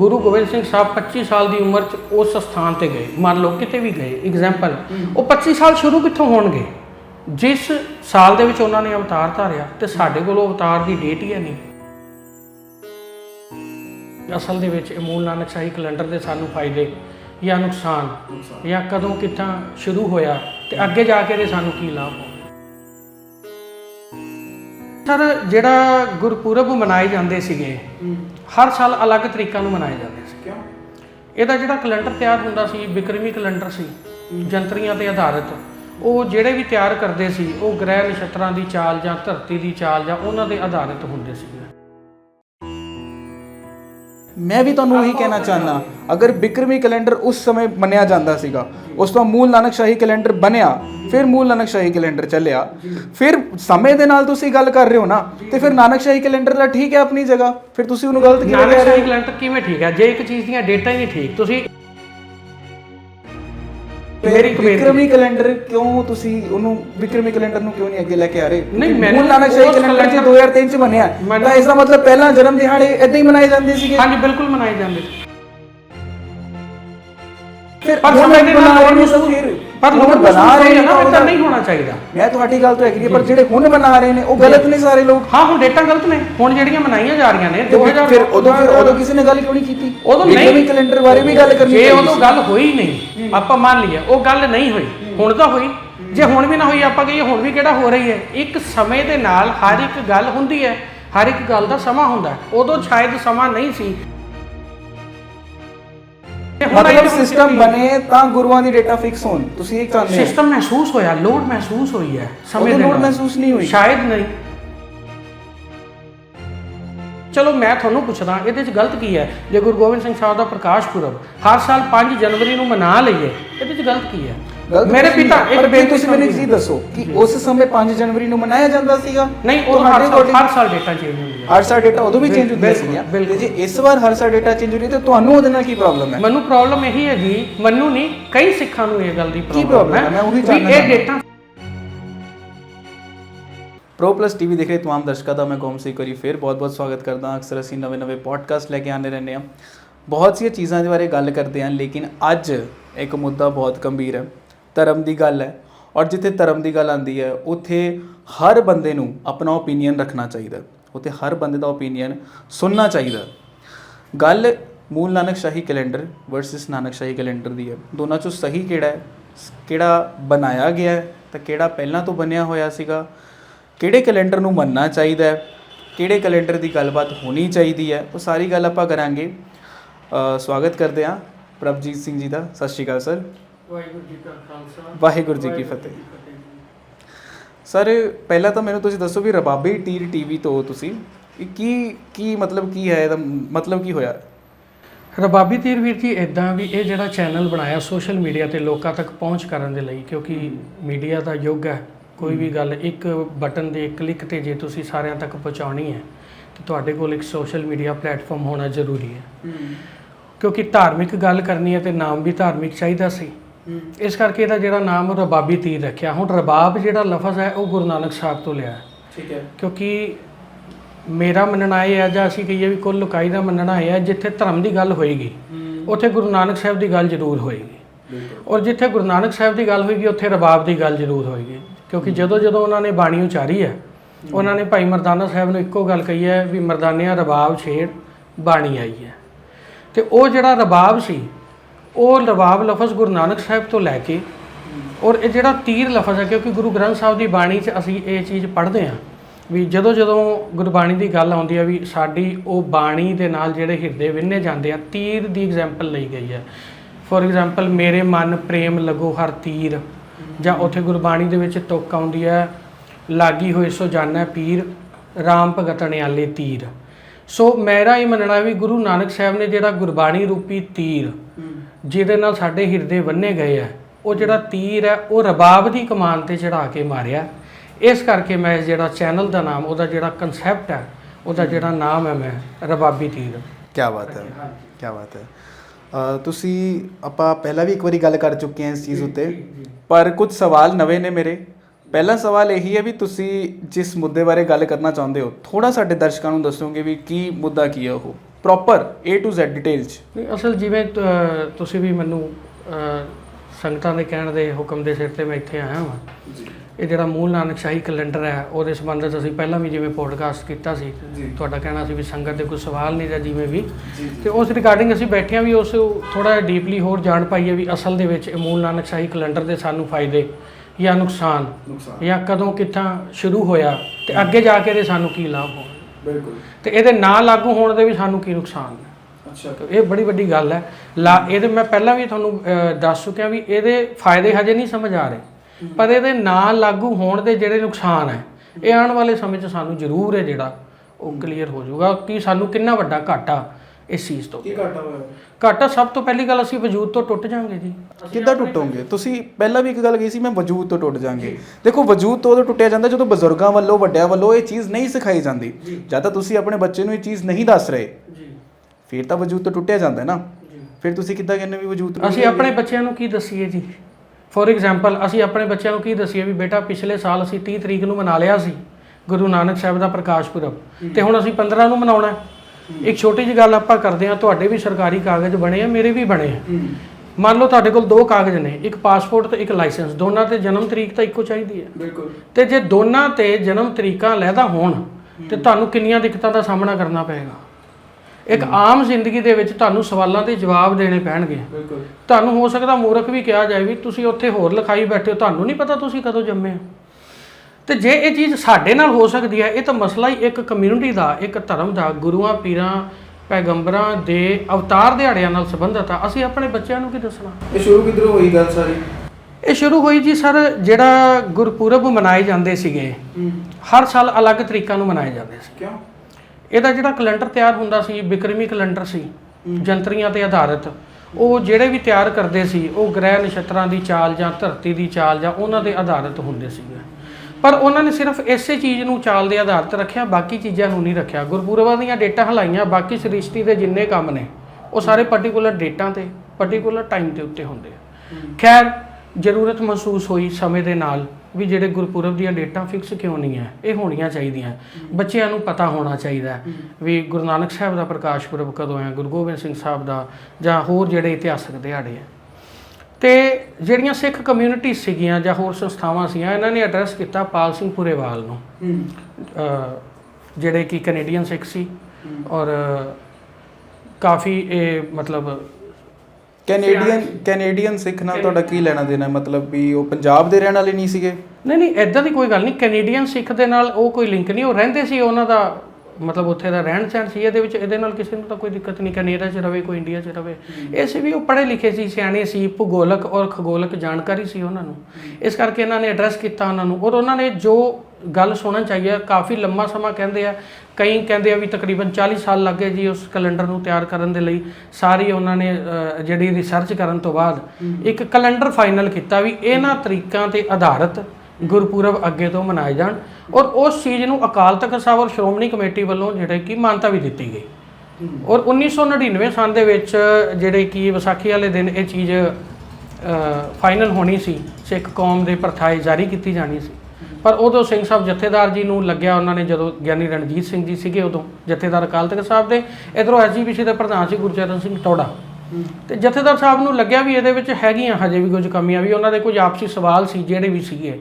ਗੁਰੂ ਗੋਬਿੰਦ ਸਿੰਘ ਸਾਹਿਬ 25 ਸਾਲ ਦੀ ਉਮਰ 'ਚ ਉਸ ਸਥਾਨ ਤੇ ਗਏ। ਮੰਨ ਲਓ ਕਿਤੇ ਵੀ ਗਏ। ਐਗਜ਼ਾਮਪਲ ਉਹ 25 ਸਾਲ ਸ਼ੁਰੂ ਕਿੱਥੋਂ ਹੋਣਗੇ? ਜਿਸ ਸਾਲ ਦੇ ਵਿੱਚ ਉਹਨਾਂ ਨੇ ਅਵਤਾਰ ਧਾਰਿਆ ਤੇ ਸਾਡੇ ਕੋਲ ਉਹ ਅਵਤਾਰ ਦੀ ਡੇਟ ਹੀ ਹੈ ਨਹੀਂ। ਅਸਲ ਦੇ ਵਿੱਚ ਇਹ ਮੂਲ ਨਾਨਕ ਸਾਹਿਬ ਕੈਲੰਡਰ ਦੇ ਸਾਨੂੰ ਫਾਇਦੇ ਜਾਂ ਨੁਕਸਾਨ ਜਾਂ ਕਦੋਂ ਕਿੱਥਾਂ ਸ਼ੁਰੂ ਹੋਇਆ ਤੇ ਅੱਗੇ ਜਾ ਕੇ ਦੇ ਸਾਨੂੰ ਕੀ ਲਾਭ ਹੋਣਗੇ। ਸਰ, ਜਿਹੜਾ ਗੁਰਪੁਰਬ ਮਨਾਏ ਜਾਂਦੇ ਸੀਗੇ ਹਰ ਸਾਲ ਅਲੱਗ ਤਰੀਕਾਂ ਨੂੰ ਮਨਾਏ ਜਾਂਦੇ ਸੀ। ਕਿਉਂ? ਇਹਦਾ ਜਿਹੜਾ ਕੈਲੰਡਰ ਤਿਆਰ ਹੁੰਦਾ ਸੀ ਬਿਕਰਮੀ ਕੈਲੰਡਰ ਸੀ ਜੰਤਰੀਆਂ ਤੇ ਆਧਾਰਿਤ ਉਹ ਜਿਹੜੇ ਵੀ ਤਿਆਰ ਕਰਦੇ ਸੀ ਉਹ ਗ੍ਰਹਿ ਨਛੱਤਰਾਂ ਦੀ ਚਾਲ ਜਾਂ ਧਰਤੀ ਦੀ ਚਾਲ ਜਾਂ ਉਹਨਾਂ ਦੇ ਆਧਾਰਿਤ ਹੁੰਦੇ ਸੀ ਮੈਂ ਵੀ ਤੁਹਾਨੂੰ ਉਹੀ ਕਹਿਣਾ ਚਾਹੁੰਦਾ, ਅਗਰ ਬਿਕਰਮੀ ਕੈਲੰਡਰ ਉਸ ਸਮੇਂ ਮੰਨਿਆ ਜਾਂਦਾ ਸੀਗਾ, ਉਸ ਤੋਂ ਮੂਲ ਨਾਨਕ ਸ਼ਾਹੀ ਕੈਲੰਡਰ ਬਣਿਆ, ਫਿਰ ਮੂਲ ਨਾਨਕ ਸ਼ਾਹੀ ਕੈਲੰਡਰ ਚੱਲਿਆ, ਫਿਰ ਸਮੇਂ ਦੇ ਨਾਲ ਤੁਸੀਂ ਗੱਲ ਕਰ ਰਹੇ ਹੋ ਨਾ, ਤੇ ਫਿਰ ਨਾਨਕ ਸ਼ਾਹੀ ਕੈਲੰਡਰ ਦਾ ਠੀਕ ਹੈ ਆਪਣੀ ਜਗ੍ਹਾ, ਫਿਰ ਤੁਸੀਂ ਉਹਨੂੰ ਗਲਤ ਕਿਵੇਂ ਕਹਿ ਰਹੇ ਸ਼ਾਹੀ ਕੈਲੰਡਰ ਕਿਵੇਂ ਠੀਕ ਹੈ? ਜੇ ਇੱਕ ਚੀਜ਼ ਦੀਆਂ ਡੇਟਾ ਹੀ ਨਹੀਂ ਠੀਕ, ਤੁਸੀਂ ਮੇਰੀ ਬੇਨਤੀ- ਬਿਕਰਮੀ ਕੈਲੰਡਰ ਕਿਉਂ ਤੁਸੀਂ ਉਹਨੂੰ ਬਿਕਰਮੀ ਕੈਲੰਡਰ ਨੂੰ ਕਿਉਂ ਨਹੀਂ ਅੱਗੇ ਲੈ ਕੇ ਆ ਰਹੇ? ਨਹੀਂ, ਮੈਨੂੰ ਨਾਨਕ ਸ਼ਾਹੀ ਕੈਲੰਡਰ ਜੀ calendar- 2003 ਚ ਬਣਿਆ ਤਾਂ ਇਸ ਦਾ ਮਤਲਬ ਪਹਿਲਾਂ ਜਨਮ ਦਿਹਾੜੇ ਇਦਾਂ ਹੀ ਮਨਾਏ ਜਾਂਦੇ ਸੀਗੇ। ਹਾਂਜੀ ਬਿਲਕੁਲ ਮਨਾਏ ਜਾਂਦੇ। ਸੀ ਫਿਰ ਪਰ ਸਮੇਂ ਦੇ ਨਾਲ ਮਹਿਸੂਸ ਫਿਰ ਪਰ ਹੁਣ ਬਣਾ ਰਹੇ ਨੇ ਤਾਂ ਇਹ ਨਹੀਂ ਹੋਣਾ ਚਾਹੀਦਾ। ਮੈਂ ਤੁਹਾਡੀ ਗੱਲ ਤੋਂ ਐਗਰੀ ਪਰ ਜਿਹੜੇ ਹੁਣ ਬਣਾ ਰਹੇ ਨੇ ਉਹ ਗਲਤ ਨੇ ਸਾਰੇ ਲੋਕ। ਹਾਂ ਹੁਣ ਡੇਟਾ ਗਲਤ ਨੇ। ਹੁਣ ਜਿਹੜੀਆਂ ਮਨਾਈਆਂ ਜਾ ਰਹੀਆਂ ਨੇ ਤੇ ਫਿਰ- 2000 ਫਿਰ ਉਦੋਂ ਫਿਰ ਉਦੋਂ ਕਿਸੇ ਨੇ ਗੱਲ ਕਿਉਂ ਨਹੀਂ ਕੀਤੀ? ਉਦੋਂ ਨਹੀਂ। ਕੈਲੰਡਰ ਬਾਰੇ ਵੀ ਗੱਲ ਕਰਨੀ ਚਾਹੀਦੀ ਉਦੋਂ ਸੀ। ਗੱਲ ਹੋਈ ਨਹੀਂ ਆਪਾਂ ਮੰਨ ਲਈਏ ਉਹ ਗੱਲ ਨਹੀਂ ਹੋਈ। ਹੁਣ ਤਾਂ ਹੋਈ। ਜੇ। ਹੁਣ ਵੀ ਨਾ ਹੋਈ ਆਪਾਂ ਕਹੀਏ ਹੁਣ ਵੀ ਕਿਹੜਾ ਹੋ ਰਹੀ ਹੈ? ਇੱਕ ਸਮੇਂ ਦੇ ਨਾਲ ਹਰ ਇੱਕ ਗੱਲ ਹੁੰਦੀ ਹੈ। ਹਰ ਇੱਕ ਗੱਲ ਦਾ ਸਮਾਂ ਹੁੰਦਾ ਉਦੋਂ ਸ਼ਾਇਦ ਸਮਾਂ ਨਹੀਂ ਸੀ। ਮਤਲਬ ਸਿਸਟਮ ਬਣੇ ਤਾਂ ਗੁਰੂਆਂ ਦੀ ਡੇਟਾ ਫਿਕਸ ਹੋਣ। ਤੁਸੀਂ ਇਹ ਚਾਹੁੰਦੇ ਹੋ। ਸਿਸਟਮ ਮਹਿਸੂਸ ਹੋਇਆ ਲੋੜ ਮਹਿਸੂਸ ਹੋਈ ਹੈ ਸਮੇਂ ਦੇ ਨਾਲ। ਮਹਿਸੂਸ ਨਹੀਂ ਹੋਈ। ਸ਼ਾਇਦ ਨਹੀਂ। ਚਲੋ ਮੈਂ ਤੁਹਾਨੂੰ ਪੁੱਛਦਾ ਇਹਦੇ ਵਿੱਚ ਗਲਤ ਕੀ ਹੈ? ਜੇ ਗੁਰੂ ਗੋਬਿੰਦ ਸਿੰਘ ਸਾਹਿਬ ਦਾ ਪ੍ਰਕਾਸ਼ ਪੁਰਬ ਹਰ ਸਾਲ 5 ਜਨਵਰੀ ਨੂੰ ਮਨਾ ਲਈਏ ਇਹਦੇ ਵਿੱਚ ਗਲਤ ਕੀ ਹੈ? ਮੇਰੇ ਪਿਤਾ। ਇੱਕ ਬੇਨਤੀ ਤੁਸੀਂ ਮੈਨੂੰ ਚੀਜ਼ ਦੱਸੋ ਕਿ ਉਸ ਸਮੇਂ 5 ਜਨਵਰੀ ਨੂੰ ਮਨਾਇਆ ਜਾਂਦਾ ਸੀਗਾ? ਨਹੀਂ ਉਹ ਹਰ ਸਾਲ according- ਹਰ ਸਾਲ ਡੇਟਾ ਚੇਂਜ ਹੁੰਦੀ। ਹਰ ਸਾਲ ਡੇਟਾ ਉਦੋਂ ਵੀ ਚੇਂਜ ਹੁੰਦੀਆਂ ਬਿਲਕੁਲ, ਸੀਗੀਆਂ ਬਿਲਕੁਲ। ਤੇ ਜੇ ਇਸ ਵਾਰ ਹਰ ਸਾਲ ਡੇਟਾ ਚੇਂਜ ਹੋ ਰਹੀ ਹੈ ਤਾਂ ਤੁਹਾਨੂੰ ਉਹਦੇ ਨਾਲ ਕੀ ਪ੍ਰੋਬਲਮ ਹੈ ਮੈਨੂੰ ਪ੍ਰੋਬਲਮ ਇਹੀ ਹੈ ਜੀ ਮੈਨੂੰ ਨਹੀਂ ਕਈ ਸਿੱਖਾਂ ਨੂੰ ਇਹ ਗੱਲ ਦੀ problem ਪ੍ਰੋਬਲਮ ਹੈ? ਮੈਂ ਉਹੀ ਵੀ ਜਾਣਨਾ ਇਹ ਚਾਹੁੰਦਾ। ਡੇਟਾ ਪ੍ਰੋ ਪਲੱਸ ਟੀਵੀ ਦੇਖ ਰਹੇ तमाम ਦਰਸ਼ਕਾਂ ਦਾ ਮੈਂ ਕੌਮ ਸੀ ਕਰੀ ਫਿਰ ਬਹੁਤ-ਬਹੁਤ ਸਵਾਗਤ ਕਰਦਾ ਹਾਂ ਅਕਸਰ ਅਸੀਂ ਨਵੇਂ-ਨਵੇਂ ਪੋਡਕਾਸਟ ਲੈ ਕੇ ਆਉਂਦੇ ਰਹਿੰਦੇ ਹਾਂ ਬਹੁਤ ਸੀਆਂ ਚੀਜ਼ਾਂ ਦੇ ਬਾਰੇ ਗੱਲ ਕਰਦੇ ਹਾਂ ਲੇਕਿਨ ਅੱਜ ਇੱਕ ਮੁੱਦਾ ਬਹੁਤ ਗੰਭੀਰ ਹੈ ਧਰਮ ਦੀ ਗੱਲ ਹੈ ਔਰ ਜਿੱਥੇ ਧਰਮ ਦੀ ਗੱਲ ਆਉਂਦੀ ਹੈ ਉੱਥੇ ਹਰ ਬੰਦੇ ਨੂੰ ਆਪਣਾ ਓਪੀਨੀਅਨ ਰੱਖਣਾ ਚਾਹੀਦਾ ਉੱਥੇ ਹਰ ਬੰਦੇ ਦਾ ਓਪੀਨੀਅਨ ਸੁਣਨਾ ਚਾਹੀਦਾ। ਗੱਲ ਮੂਲ Nanak Shahi calendar versus Nanak Shahi calendar ਦੀ ਹੈ। ਦੋਨਾਂ ਚੋਂ ਸਹੀ ਕਿਹੜਾ ਹੈ? ਕਿਹੜਾ ਬਣਾਇਆ ਗਿਆ ਹੈ? ਤਾਂ ਕਿਹੜਾ ਪਹਿਲਾਂ ਤੋਂ ਬਣਿਆ ਹੋਇਆ ਸੀਗਾ? ਕਿਹੜੇ ਕੈਲੰਡਰ ਨੂੰ ਮੰਨਣਾ ਚਾਹੀਦਾ ਹੈ? ਕਿਹੜੇ ਕੈਲੰਡਰ ਦੀ ਗੱਲਬਾਤ ਹੋਣੀ ਚਾਹੀਦੀ ਹੈ? ਉਹ ਸਾਰੀ ਗੱਲ ਆਪਾਂ ਕਰਾਂਗੇ। ਸਵਾਗਤ ਕਰਦੇ ਹਾਂ ਪ੍ਰਭਜੀਤ ਸਿੰਘ ਜੀ ਦਾ। ਸਤਿ ਸ਼੍ਰੀ ਅਕਾਲ ਸਰ। ਵਾਹਿਗੁਰੂ ਜੀ ਕਾ ਖਾਲਸਾ। ਵਾਹਿਗੁਰੂ ਜੀ ਕੀ ਫਤਿਹ। ਸਰ ਪਹਿਲਾਂ ਤਾਂ ਮੈਨੂੰ ਤੁਸੀਂ ਦੱਸੋ ਵੀ ਰਬਾਬੀ ਟੀਰ ਟੀਵੀ ਤੋਂ ਤੁਸੀਂ ਇਹ ਕੀ ਕੀ ਮਤਲਬ ਕੀ ਹੈ ਇਹਦਾ ਮਤਲਬ ਕੀ ਹੋਇਆ? ਰਬਾਬੀ ਤੀਰ ਵੀਰ ਜੀ ਇਦਾਂ ਵੀ ਇਹ ਜਿਹੜਾ ਚੈਨਲ ਬਣਾਇਆ ਸੋਸ਼ਲ ਮੀਡੀਆ ਤੇ ਲੋਕਾਂ ਤੱਕ ਪਹੁੰਚ ਕਰਨ ਦੇ ਲਈ ਕਿਉਂਕਿ ਮੀਡੀਆ ਦਾ ਯੁੱਗ ਹੈ ਕੋਈ ਵੀ ਗੱਲ ਇੱਕ ਬਟਨ ਦੇ ਕਲਿੱਕ ਤੇ ਜੇ ਤੁਸੀਂ ਸਾਰਿਆਂ ਤੱਕ ਪਹੁੰਚਾਉਣੀ ਹੈ ਤੇ ਤੁਹਾਡੇ ਕੋਲ ਇੱਕ ਸੋਸ਼ਲ ਮੀਡੀਆ ਪਲੇਟਫਾਰਮ ਹੋਣਾ ਜ਼ਰੂਰੀ ਹੈ। ਕਿਉਂਕਿ ਧਾਰਮਿਕ ਗੱਲ ਕਰਨੀ ਹੈ ਤੇ ਨਾਮ ਵੀ ਧਾਰਮਿਕ ਚਾਹੀਦਾ ਸੀ। ਇਸ ਕਰਕੇ ਇਹਦਾ ਜਿਹੜਾ ਨਾਮ ਰਬਾਬੀ ਤੀਰ ਰੱਖਿਆ। ਹੁਣ ਰਬਾਬ ਜਿਹੜਾ ਲਫ਼ਜ਼ ਹੈ ਉਹ ਗੁਰੂ ਨਾਨਕ ਸਾਹਿਬ ਤੋਂ ਲਿਆ। ਹੈ ਠੀਕ ਹੈ। ਕਿਉਂਕਿ ਮੇਰਾ ਮੰਨਣਾ ਇਹ ਹੈ ਜਾਂ ਅਸੀਂ ਕਹੀਏ ਵੀ ਕੁੱਲ ਲੁਕਾਈ ਦਾ ਮੰਨਣਾ ਇਹ ਹੈ ਜਿੱਥੇ ਧਰਮ ਦੀ ਗੱਲ ਹੋਏਗੀ ਉੱਥੇ ਗੁਰੂ ਨਾਨਕ ਸਾਹਿਬ ਦੀ ਗੱਲ ਜ਼ਰੂਰ ਹੋਏਗੀ। ਔਰ ਜਿੱਥੇ ਗੁਰੂ ਨਾਨਕ ਸਾਹਿਬ ਦੀ ਗੱਲ ਹੋਏਗੀ ਉੱਥੇ ਰਬਾਬ ਦੀ ਗੱਲ ਜ਼ਰੂਰ ਹੋਏਗੀ। ਕਿਉਂਕਿ ਜਦੋਂ ਜਦੋਂ ਉਹਨਾਂ ਨੇ ਬਾਣੀ ਉਚਾਰੀ ਹੈ। ਉਹਨਾਂ ਨੇ ਭਾਈ ਮਰਦਾਨਾ ਸਾਹਿਬ ਨੂੰ ਇੱਕੋ ਗੱਲ ਕਹੀ ਹੈ ਵੀ ਮਰਦਾਨਿਆਂ ਰਬਾਬ ਛੇੜ ਬਾਣੀ ਆਈ ਹੈ। ਤੇ ਉਹ ਜਿਹੜਾ ਰਬਾਬ ਸੀ ਉਹ ਰਵਾਬ ਲਫ਼ਜ਼ ਗੁਰੂ ਨਾਨਕ ਸਾਹਿਬ ਤੋਂ ਲੈ ਕੇ ਔਰ ਇਹ ਜਿਹੜਾ ਤੀਰ ਲਫ਼ਜ਼ ਹੈ, ਕਿਉਂਕਿ ਗੁਰੂ ਗ੍ਰੰਥ ਸਾਹਿਬ ਦੀ ਬਾਣੀ 'ਚ ਅਸੀਂ ਇਹ ਚੀਜ਼ ਪੜ੍ਹਦੇ ਹਾਂ ਵੀ ਜਦੋਂ ਜਦੋਂ ਗੁਰਬਾਣੀ ਦੀ ਗੱਲ ਆਉਂਦੀ ਹੈ ਵੀ ਸਾਡੀ ਉਹ ਬਾਣੀ ਦੇ ਨਾਲ ਜਿਹੜੇ ਹਿਰਦੇ ਵਿੰਨੇ ਜਾਂਦੇ ਆ, ਤੀਰ ਦੀ ਐਗਜ਼ਾਮਪਲ ਲਈ ਗਈ ਹੈ। ਫੋਰ ਐਗਜ਼ਾਮਪਲ ਮੇਰੇ ਮਨ ਪ੍ਰੇਮ ਲਗੋ ਹਰ ਤੀਰ। ਜਾਂ ਉੱਥੇ ਗੁਰਬਾਣੀ ਦੇ ਵਿੱਚ ਤੁਕ ਆਉਂਦੀ ਹੈ, ਲਾਗੀ ਹੋਏ ਸੋ ਜਾਣੈ ਪੀਰ, ਰਾਮ ਭਗਤ ਅਣਿਆਲੇ ਤੀਰ। ਸੋ ਮੇਰਾ ਇਹ ਮੰਨਣਾ ਵੀ ਗੁਰੂ ਨਾਨਕ ਸਾਹਿਬ ਨੇ ਜਿਹੜਾ ਗੁਰਬਾਣੀ ਰੂਪੀ ਤੀਰ ਜਿਹਦੇ ਨਾਲ ਸਾਡੇ ਹਿਰਦੇ ਬੰਨੇ ਗਏ ਆ। ਉਹ ਜਿਹੜਾ ਤੀਰ ਹੈ ਉਹ ਰਬਾਬ ਦੀ ਕਮਾਨ ਤੇ ਚੜਾ ਕੇ ਮਾਰਿਆ। ਇਸ ਕਰਕੇ ਮੈਂ ਜਿਹੜਾ ਚੈਨਲ ਦਾ ਨਾਮ ਉਹਦਾ ਜਿਹੜਾ ਕਨਸੈਪਟ ਹੈ ਉਹਦਾ ਜਿਹੜਾ ਨਾਮ ਹੈ ਮੈਂ ਰਬਾਬੀ ਤੀਰ। ਕੀ ਬਾਤ ਹੈ ਕੀ ਬਾਤ ਹੈ। ਤੁਸੀਂ ਆਪਾਂ ਪਹਿਲਾਂ ਵੀ ਇੱਕ ਵਾਰੀ ਗੱਲ ਕਰ ਚੁੱਕੇ ਹਾਂ ਇਸ ਚੀਜ਼ ਉੱਤੇ। ਪਰ ਕੁਝ ਸਵਾਲ ਨਵੇਂ ਨੇ ਮੇਰੇ। ਪਹਿਲਾ ਸਵਾਲ ਇਹੀ ਹੈ ਵੀ ਤੁਸੀਂ ਜਿਸ ਮੁੱਦੇ ਬਾਰੇ ਗੱਲ ਕਰਨਾ ਚਾਹੁੰਦੇ ਹੋ ਥੋੜਾ ਸਾਡੇ ਦਰਸ਼ਕਾਂ ਨੂੰ ਦੱਸੋਗੇ ਵੀ ਕੀ ਮੁੱਦਾ ਕੀ ਹੈ ਉਹ। Proper A to Z detail ਚ। ਨਹੀਂ ਅਸਲ ਜਿਵੇਂ ਤੁਸੀਂ ਵੀ ਮੈਨੂੰ ਸੰਗਤਾਂ ਦੇ ਕਹਿਣ ਦੇ ਹੁਕਮ ਦੇ ਸਿਰ ਤੇ ਮੈਂ ਇੱਥੇ ਆਇਆ ਹਾਂ ਇਹ ਜਿਹੜਾ ਮੂਲ ਨਾਨਕ ਸ਼ਾਹੀ ਕੈਲੰਡਰ ਹੈ ਉਹਦੇ ਸੰਬੰਧਤ ਅਸੀਂ ਪਹਿਲਾਂ ਵੀ ਜਿਵੇਂ ਪੋਡਕਾਸਟ ਕੀਤਾ ਸੀ ਜੀ। ਤੁਹਾਡਾ ਕਹਿਣਾ ਸੀ ਵੀ ਸੰਗਤ ਦੇ ਕੋਈ ਸਵਾਲ ਨਹੀਂ ਜਾਂ ਜਿਵੇਂ ਵੀ। ਤੇ ਉਸ ਰਿਗਾਰਡਿੰਗ ਅਸੀਂ ਬੈਠੇ ਹਾਂ ਵੀ ਉਸ ਥੋੜਾ ਡੀਪਲੀ ਹੋਰ ਜਾਣ ਪਾਈਏ ਵੀ ਅਸਲ ਦੇ ਵਿੱਚ ਇਹ ਮੂਲ ਨਾਨਕ ਸ਼ਾਹੀ ਕੈਲੰਡਰ ਦੇ ਸਾਨੂੰ ਫਾਇਦੇ ਜਾਂ ਨੁਕਸਾਨ ਨੁਕਸਾਨ। ਜਾਂ ਕਦੋਂ ਕਿੱਥਾਂ ਸ਼ੁਰੂ ਹੋਇਆ ਤੇ ਅੱਗੇ ਜਾ ਕੇ ਇਹਦੇ ਸਾਨੂੰ ਕੀ ਲਾਭ ਹੋਣ। ਬਿਲਕੁਲ। ਤੇ ਇਹਦੇ ਨਾ ਲਾਗੂ ਹੋਣ ਦੇ ਵੀ ਸਾਨੂੰ ਕੀ ਨੁਕਸਾਨ ਨੇ। ਅੱਛਾ। ਇਹ ਬੜੀ ਵੱਡੀ ਗੱਲ ਹੈ। ਲਾ ਇਹਦੇ ਮੈਂ ਪਹਿਲਾਂ ਵੀ ਤੁਹਾਨੂੰ ਦੱਸ ਚੁੱਕਿਆ ਵੀ ਇਹਦੇ ਫਾਇਦੇ ਹਜੇ ਨਹੀਂ ਸਮਝ ਆ ਰਹੇ। ਪਰ ਇਹਦੇ ਨਾ ਲਾਗੂ ਹੋਣ ਦੇ ਜਿਹੜੇ ਨੁਕਸਾਨ ਹੈ ਇਹ ਆਉਣ ਵਾਲੇ ਸਮੇਂ 'ਚ ਸਾਨੂੰ ਜ਼ਰੂਰ ਹੈ ਜਿਹੜਾ ਉਹ ਕਲੀਅਰ ਹੋ ਜਾਊਗਾ ਕਿ ਸਾਨੂੰ ਕਿੰਨਾ ਵੱਡਾ ਘਾਟਾ ਇਸ ਚੀਜ਼ ਤੋਂ ਕੀ ਘਾਟਾ ਹੋਇਆ? ਘਾਟਾ ਸਭ ਤੋਂ ਪਹਿਲੀ ਗੱਲ ਅਸੀਂ ਵਜੂਦ ਤੋਂ ਟੁੱਟ ਜਾਾਂਗੇ ਜੀ। ਕਿੱਦਾਂ ਟੁੱਟੋਗੇ? ਤੁਸੀਂ ਪਹਿਲਾਂ ਵੀ ਇੱਕ ਗੱਲ ਕਹੀ ਸੀ ਮੈਂ ਵਜੂਦ ਤੋਂ ਟੁੱਟ ਜਾਾਂਗੇ ਦੇਖੋ ਵਜੂਦ ਤੋਂ ਉਦੋਂ ਟੁੱਟਿਆ ਜਾਂਦਾ ਜਦੋਂ ਬਜ਼ੁਰਗਾਂ ਵੱਲੋਂ ਵੱਡਿਆਂ ਵੱਲੋਂ ਇਹ ਚੀਜ਼ ਨਹੀਂ ਸਿਖਾਈ ਜਾਂਦੀ। ਜਦ ਤੱਕ ਤੁਸੀਂ ਆਪਣੇ ਬੱਚੇ ਨੂੰ ਇਹ ਚੀਜ਼ ਨਹੀਂ ਦੱਸ ਰਹੇ। ਜੀ। ਫਿਰ ਤਾਂ ਵਜੂਦ ਤੋਂ ਟੁੱਟਿਆ ਜਾਂਦਾ ਹੈ ਨਾ ਫਿਰ ਤੁਸੀਂ ਕਿੱਦਾਂ ਕਹਿੰਦੇ ਵੀ ਵਜੂਦ ਟੁੱਟ ਅਸੀਂ? ਆਪਣੇ ਬੱਚਿਆਂ ਨੂੰ ਕੀ ਦਸੀਏ ਜੀ? ਫੋਰ ਐਗਜ਼ਾਮਪਲ ਅਸੀਂ ਆਪਣੇ ਬੱਚਿਆਂ ਨੂੰ ਕੀ ਦਸੀਏ ਵੀ ਬੇਟਾ ਪਿਛਲੇ ਸਾਲ ਅਸੀਂ 30 ਤਰੀਕ ਨੂੰ ਮਨਾ ਲਿਆ ਸੀ ਗੁਰੂ ਨਾਨਕ ਸਾਹਿਬ ਦਾ ਪ੍ਰਕਾਸ਼ ਪੁਰਬ। ਤੇ ਹੁਣ ਅਸੀਂ 15 ਨੂੰ ਮਨਾਉਣਾ ਹੈ। ਇੱਕ ਛੋਟੀ ਜਿਹੀ ਗੱਲ ਆਪਾਂ ਕਰਦੇ ਹਾਂ ਤੁਹਾਡੇ ਵੀ ਸਰਕਾਰੀ ਕਾਗਜ਼ ਬਣੇ ਆ ਮੇਰੇ ਵੀ ਬਣੇ ਆ। ਮੰਨ ਲਓ ਤੁਹਾਡੇ ਕੋਲ ਦੋ ਕਾਗਜ਼ ਨੇ ਇੱਕ ਪਾਸਪੋਰਟ ਤੇ ਇੱਕ ਲਾਇਸੈਂਸ ਦੋਨਾਂ ਤੇ ਜਨਮ ਤਰੀਕ ਤਾਂ ਇੱਕੋ ਚਾਹੀਦੀ ਹੈ। ਬਿਲਕੁਲ। ਤੇ ਜੇ ਦੋਨਾਂ ਤੇ ਜਨਮ ਤਰੀਕਾਂ ਅਲੱਗਾ ਹੋਣ ਤੇ ਤੁਹਾਨੂੰ ਕਿੰਨੀਆਂ ਦਿੱਕਤਾਂ ਦਾ ਸਾਹਮਣਾ ਕਰਨਾ ਪਏਗਾ? ਇੱਕ ਆਮ ਜ਼ਿੰਦਗੀ ਦੇ ਵਿੱਚ ਤੁਹਾਨੂੰ ਸਵਾਲਾਂ ਦੇ ਜਵਾਬ ਦੇਣੇ ਪੈਣਗੇ। ਬਿਲਕੁਲ। ਤੁਹਾਨੂੰ ਹੋ ਸਕਦਾ ਮੂਰਖ ਵੀ ਕਿਹਾ ਜਾਏ ਵੀ ਤੁਸੀਂ ਉੱਥੇ ਹੋਰ ਲਿਖਾਈ ਬੈਠੇ ਹੋ ਤੁਹਾਨੂੰ ਨਹੀਂ ਪਤਾ ਤੁਸੀਂ ਕਦੋਂ ਜੰਮੇ ਹੋ। ਤੇ ਜੇ ਇਹ ਚੀਜ਼ ਸਾਡੇ ਨਾਲ ਹੋ ਸਕਦੀ ਹੈ ਇਹ ਤਾਂ ਮਸਲਾ ਹੀ ਇੱਕ ਕਮਿਊਨਿਟੀ ਦਾ ਇੱਕ ਧਰਮ ਦਾ ਗੁਰੂਆਂ ਪੀਰਾਂ ਪੈਗੰਬਰਾਂ ਦੇ ਅਵਤਾਰ ਦਿਹਾੜਿਆਂ ਨਾਲ ਸੰਬੰਧਿਤ ਆ। ਅਸੀਂ ਆਪਣੇ ਬੱਚਿਆਂ ਨੂੰ ਕੀ ਦੱਸਣਾ? ਇਹ ਸ਼ੁਰੂ ਕਿਧਰੋਂ ਹੋਈ ਗੱਲ ਸਾਰੀ? ਇਹ ਸ਼ੁਰੂ ਹੋਈ ਜੀ ਸਰ ਜਿਹੜਾ ਗੁਰਪੁਰਬ ਮਨਾਏ ਜਾਂਦੇ ਸੀਗੇ ਹਰ ਸਾਲ ਅਲੱਗ ਤਰੀਕਾਂ ਨੂੰ ਮਨਾਏ ਜਾਂਦੇ ਸੀ। ਕਿਉਂ? ਇਹਦਾ ਜਿਹੜਾ ਕੈਲੰਡਰ ਤਿਆਰ ਹੁੰਦਾ ਸੀ ਬਿਕਰਮੀ ਕੈਲੰਡਰ ਸੀ ਜੰਤਰੀਆਂ ਤੇ ਆਧਾਰਿਤ ਉਹ ਜਿਹੜੇ ਵੀ ਤਿਆਰ ਕਰਦੇ ਸੀ ਉਹ ਗ੍ਰਹਿ ਨਛੱਤਰਾਂ ਦੀ ਚਾਲ ਜਾਂ ਧਰਤੀ ਦੀ ਚਾਲ ਜਾਂ ਉਹਨਾਂ ਦੇ ਆਧਾਰਿਤ ਹੁੰਦੇ ਸੀਗੇ। ਪਰ ਉਹਨਾਂ ਨੇ ਸਿਰਫ ਇਸੇ ਚੀਜ਼ ਨੂੰ ਚਾਲ ਦੇ ਆਧਾਰਿਤ ਰੱਖਿਆ ਬਾਕੀ ਚੀਜ਼ਾਂ ਨੂੰ ਨਹੀਂ ਰੱਖਿਆ। ਗੁਰਪੁਰਬਾਂ ਦੀਆਂ ਡੇਟਾਂ ਹਲਾਈਆਂ ਬਾਕੀ ਸ੍ਰਿਸ਼ਟੀ ਦੇ ਜਿੰਨੇ ਕੰਮ ਨੇ ਉਹ ਸਾਰੇ ਪਾਰਟਿਕੂਲਰ ਡੇਟਾਂ ਤੇ ਪਾਰਟਿਕੂਲਰ ਟਾਈਮ ਦੇ ਉੱਤੇ ਹੁੰਦੇ ਆ। ਖੈਰ ਜ਼ਰੂਰਤ ਮਹਿਸੂਸ ਹੋਈ ਸਮੇਂ ਦੇ ਨਾਲ ਵੀ ਜਿਹੜੇ ਗੁਰਪੁਰਬ ਦੀਆਂ ਡੇਟਾਂ ਫਿਕਸ ਕਿਉਂ ਨਹੀਂ ਹੈ? ਇਹ ਹੋਣੀਆਂ ਚਾਹੀਦੀਆਂ। ਬੱਚਿਆਂ ਨੂੰ ਪਤਾ ਹੋਣਾ ਚਾਹੀਦਾ ਵੀ ਗੁਰੂ ਨਾਨਕ ਸਾਹਿਬ ਦਾ ਪ੍ਰਕਾਸ਼ ਪੁਰਬ ਕਦੋਂ ਹੈ ਗੁਰੂ ਗੋਬਿੰਦ ਸਿੰਘ ਸਾਹਿਬ ਦਾ ਜਾਂ ਹੋਰ ਜਿਹੜੇ ਇਤਿਹਾਸਕ ਦਿਹਾੜੇ ਆ ਤੇ ਜਿਹੜੀਆਂ ਸਿੱਖ ਕਮਿਊਨਿਟੀ ਸੀਗੀਆਂ ਜਾਂ ਹੋਰ ਸੰਸਥਾਵਾਂ ਸੀਗੀਆਂ ਇਹਨਾਂ ਨੇ ਐਡਰੈਸ ਕੀਤਾ ਪਾਲ ਸਿੰਘ ਪੁਰੇਵਾਲ ਨੂੰ। ਜਿਹੜੇ ਕਿ ਕੈਨੇਡੀਅਨ ਸਿੱਖ ਸੀ ਔਰ ਕਾਫੀ ਇਹ ਮਤਲਬ ਕੈਨੇਡੀਅਨ ਕੈਨੇਡੀਅਨ ਸਿੱਖ ਨਾਲ ਤੁਹਾਡਾ ਕੀ ਲੈਣਾ ਦੇਣਾ? ਮਤਲਬ ਵੀ ਉਹ ਪੰਜਾਬ ਦੇ ਰਹਿਣ ਵਾਲੇ ਨਹੀਂ ਸੀਗੇ? ਨਹੀਂ ਨਹੀਂ ਐਦਾਂ ਦੀ ਕੋਈ ਗੱਲ ਨਹੀਂ। ਕੈਨੇਡੀਅਨ ਸਿੱਖ ਦੇ ਨਾਲ ਉਹ ਕੋਈ ਲਿੰਕ ਨਹੀਂ ਉਹ ਰਹਿੰਦੇ ਸੀ ਉਹਨਾਂ ਦਾ ਮਤਲਬ ਉੱਥੇ ਦਾ ਰਹਿਣ ਸਹਿਣ ਸੀ ਇਹਦੇ ਵਿੱਚ ਇਹਦੇ ਨਾਲ ਕਿਸੇ ਨੂੰ ਤਾਂ ਕੋਈ ਦਿੱਕਤ ਨਹੀਂ ਕੈਨੇਡਾ 'ਚ ਰਵੇ ਕੋਈ ਇੰਡੀਆ 'ਚ ਰਵੇ। ਇਹ ਸੀ ਵੀ ਉਹ ਪੜ੍ਹੇ ਲਿਖੇ ਸੀ ਸਿਆਣੇ ਸੀ ਭੂਗੋਲਕ ਔਰ ਖਗੋਲਕ ਜਾਣਕਾਰੀ ਸੀ ਉਹਨਾਂ ਨੂੰ। ਇਸ ਕਰਕੇ ਇਹਨਾਂ ਨੇ ਐਡਰੈਸ ਕੀਤਾ ਉਹਨਾਂ ਨੂੰ। ਔਰ ਉਹਨਾਂ ਨੇ ਜੋ ਗੱਲ ਸੁਣਨ ਚਾਹੀਏ ਕਾਫੀ ਲੰਮਾ ਸਮਾਂ ਕਹਿੰਦੇ ਆ ਕਈ ਕਹਿੰਦੇ ਆ ਵੀ ਤਕਰੀਬਨ 40 ਸਾਲ ਲੱਗੇ ਜੀ ਉਸ ਕੈਲੰਡਰ ਨੂੰ ਤਿਆਰ ਕਰਨ ਦੇ ਲਈ। ਸਾਰੀ ਉਹਨਾਂ ਨੇ ਜਿਹੜੀ ਰਿਸਰਚ ਕਰਨ ਤੋਂ ਬਾਅਦ ਇੱਕ ਕੈਲੰਡਰ ਫਾਈਨਲ ਕੀਤਾ ਵੀ ਇਹਨਾਂ ਤਰੀਕਾਂ ਤੇ ਆਧਾਰਿਤ ਗੁਰਪੁਰਬ ਅੱਗੇ ਤੋਂ ਮਨਾਏ ਜਾਣ ਔਰ ਉਸ ਚੀਜ਼ ਨੂੰ ਅਕਾਲ ਤਖਤ ਸਾਹਿਬ ਔਰ ਸ਼੍ਰੋਮਣੀ ਕਮੇਟੀ ਵੱਲੋਂ ਜਿਹੜੇ ਕਿ ਮਾਨਤਾ ਵੀ ਦਿੱਤੀ ਗਈ। ਔਰ 1999 ਸਾਲ ਦੇ ਵਿੱਚ ਜਿਹੜੇ ਕਿ ਵਿਸਾਖੀ ਵਾਲੇ ਦਿਨ ਇਹ ਚੀਜ਼ ਫਾਈਨਲ ਹੋਣੀ ਸੀ, ਸਿੱਖ ਕੌਮ ਦੇ ਪ੍ਰਥਾਏ ਜਾਰੀ ਕੀਤੀ ਜਾਣੀ ਸੀ। ਪਰ ਉਦੋਂ ਸਿੰਘ ਸਾਹਿਬ ਜਥੇਦਾਰ ਜੀ ਨੂੰ ਲੱਗਿਆ ਉਹਨਾਂ ਨੇ ਜਦੋਂ ਗਿਆਨੀ ਰਣਜੀਤ ਸਿੰਘ ਜੀ ਸੀਗੇ ਉਦੋਂ, ਜਥੇਦਾਰ ਅਕਾਲ ਤਖਤ ਸਾਹਿਬ ਦੇ। ਇਧਰੋਂ ਐਸਜੀਪੀਸੀ ਦੇ ਪ੍ਰਧਾਨ ਸੀ ਗੁਰਚਰਨ ਸਿੰਘ ਟੌੜਾ ਤੇ ਜਥੇਦਾਰ ਸਾਹਿਬ ਨੂੰ ਲੱਗਿਆ ਵੀ ਇਹਦੇ ਵਿੱਚ ਹੈਗੀਆਂ ਹਜੇ ਵੀ ਕੁਝ ਕਮੀਆਂ, ਵੀ ਉਹਨਾਂ ਦੇ ਕੁਝ ਆਪਸੀ ਸਵਾਲ ਸੀ, ਜਿਹੜੇ ਵੀ ਸੀਗੇ।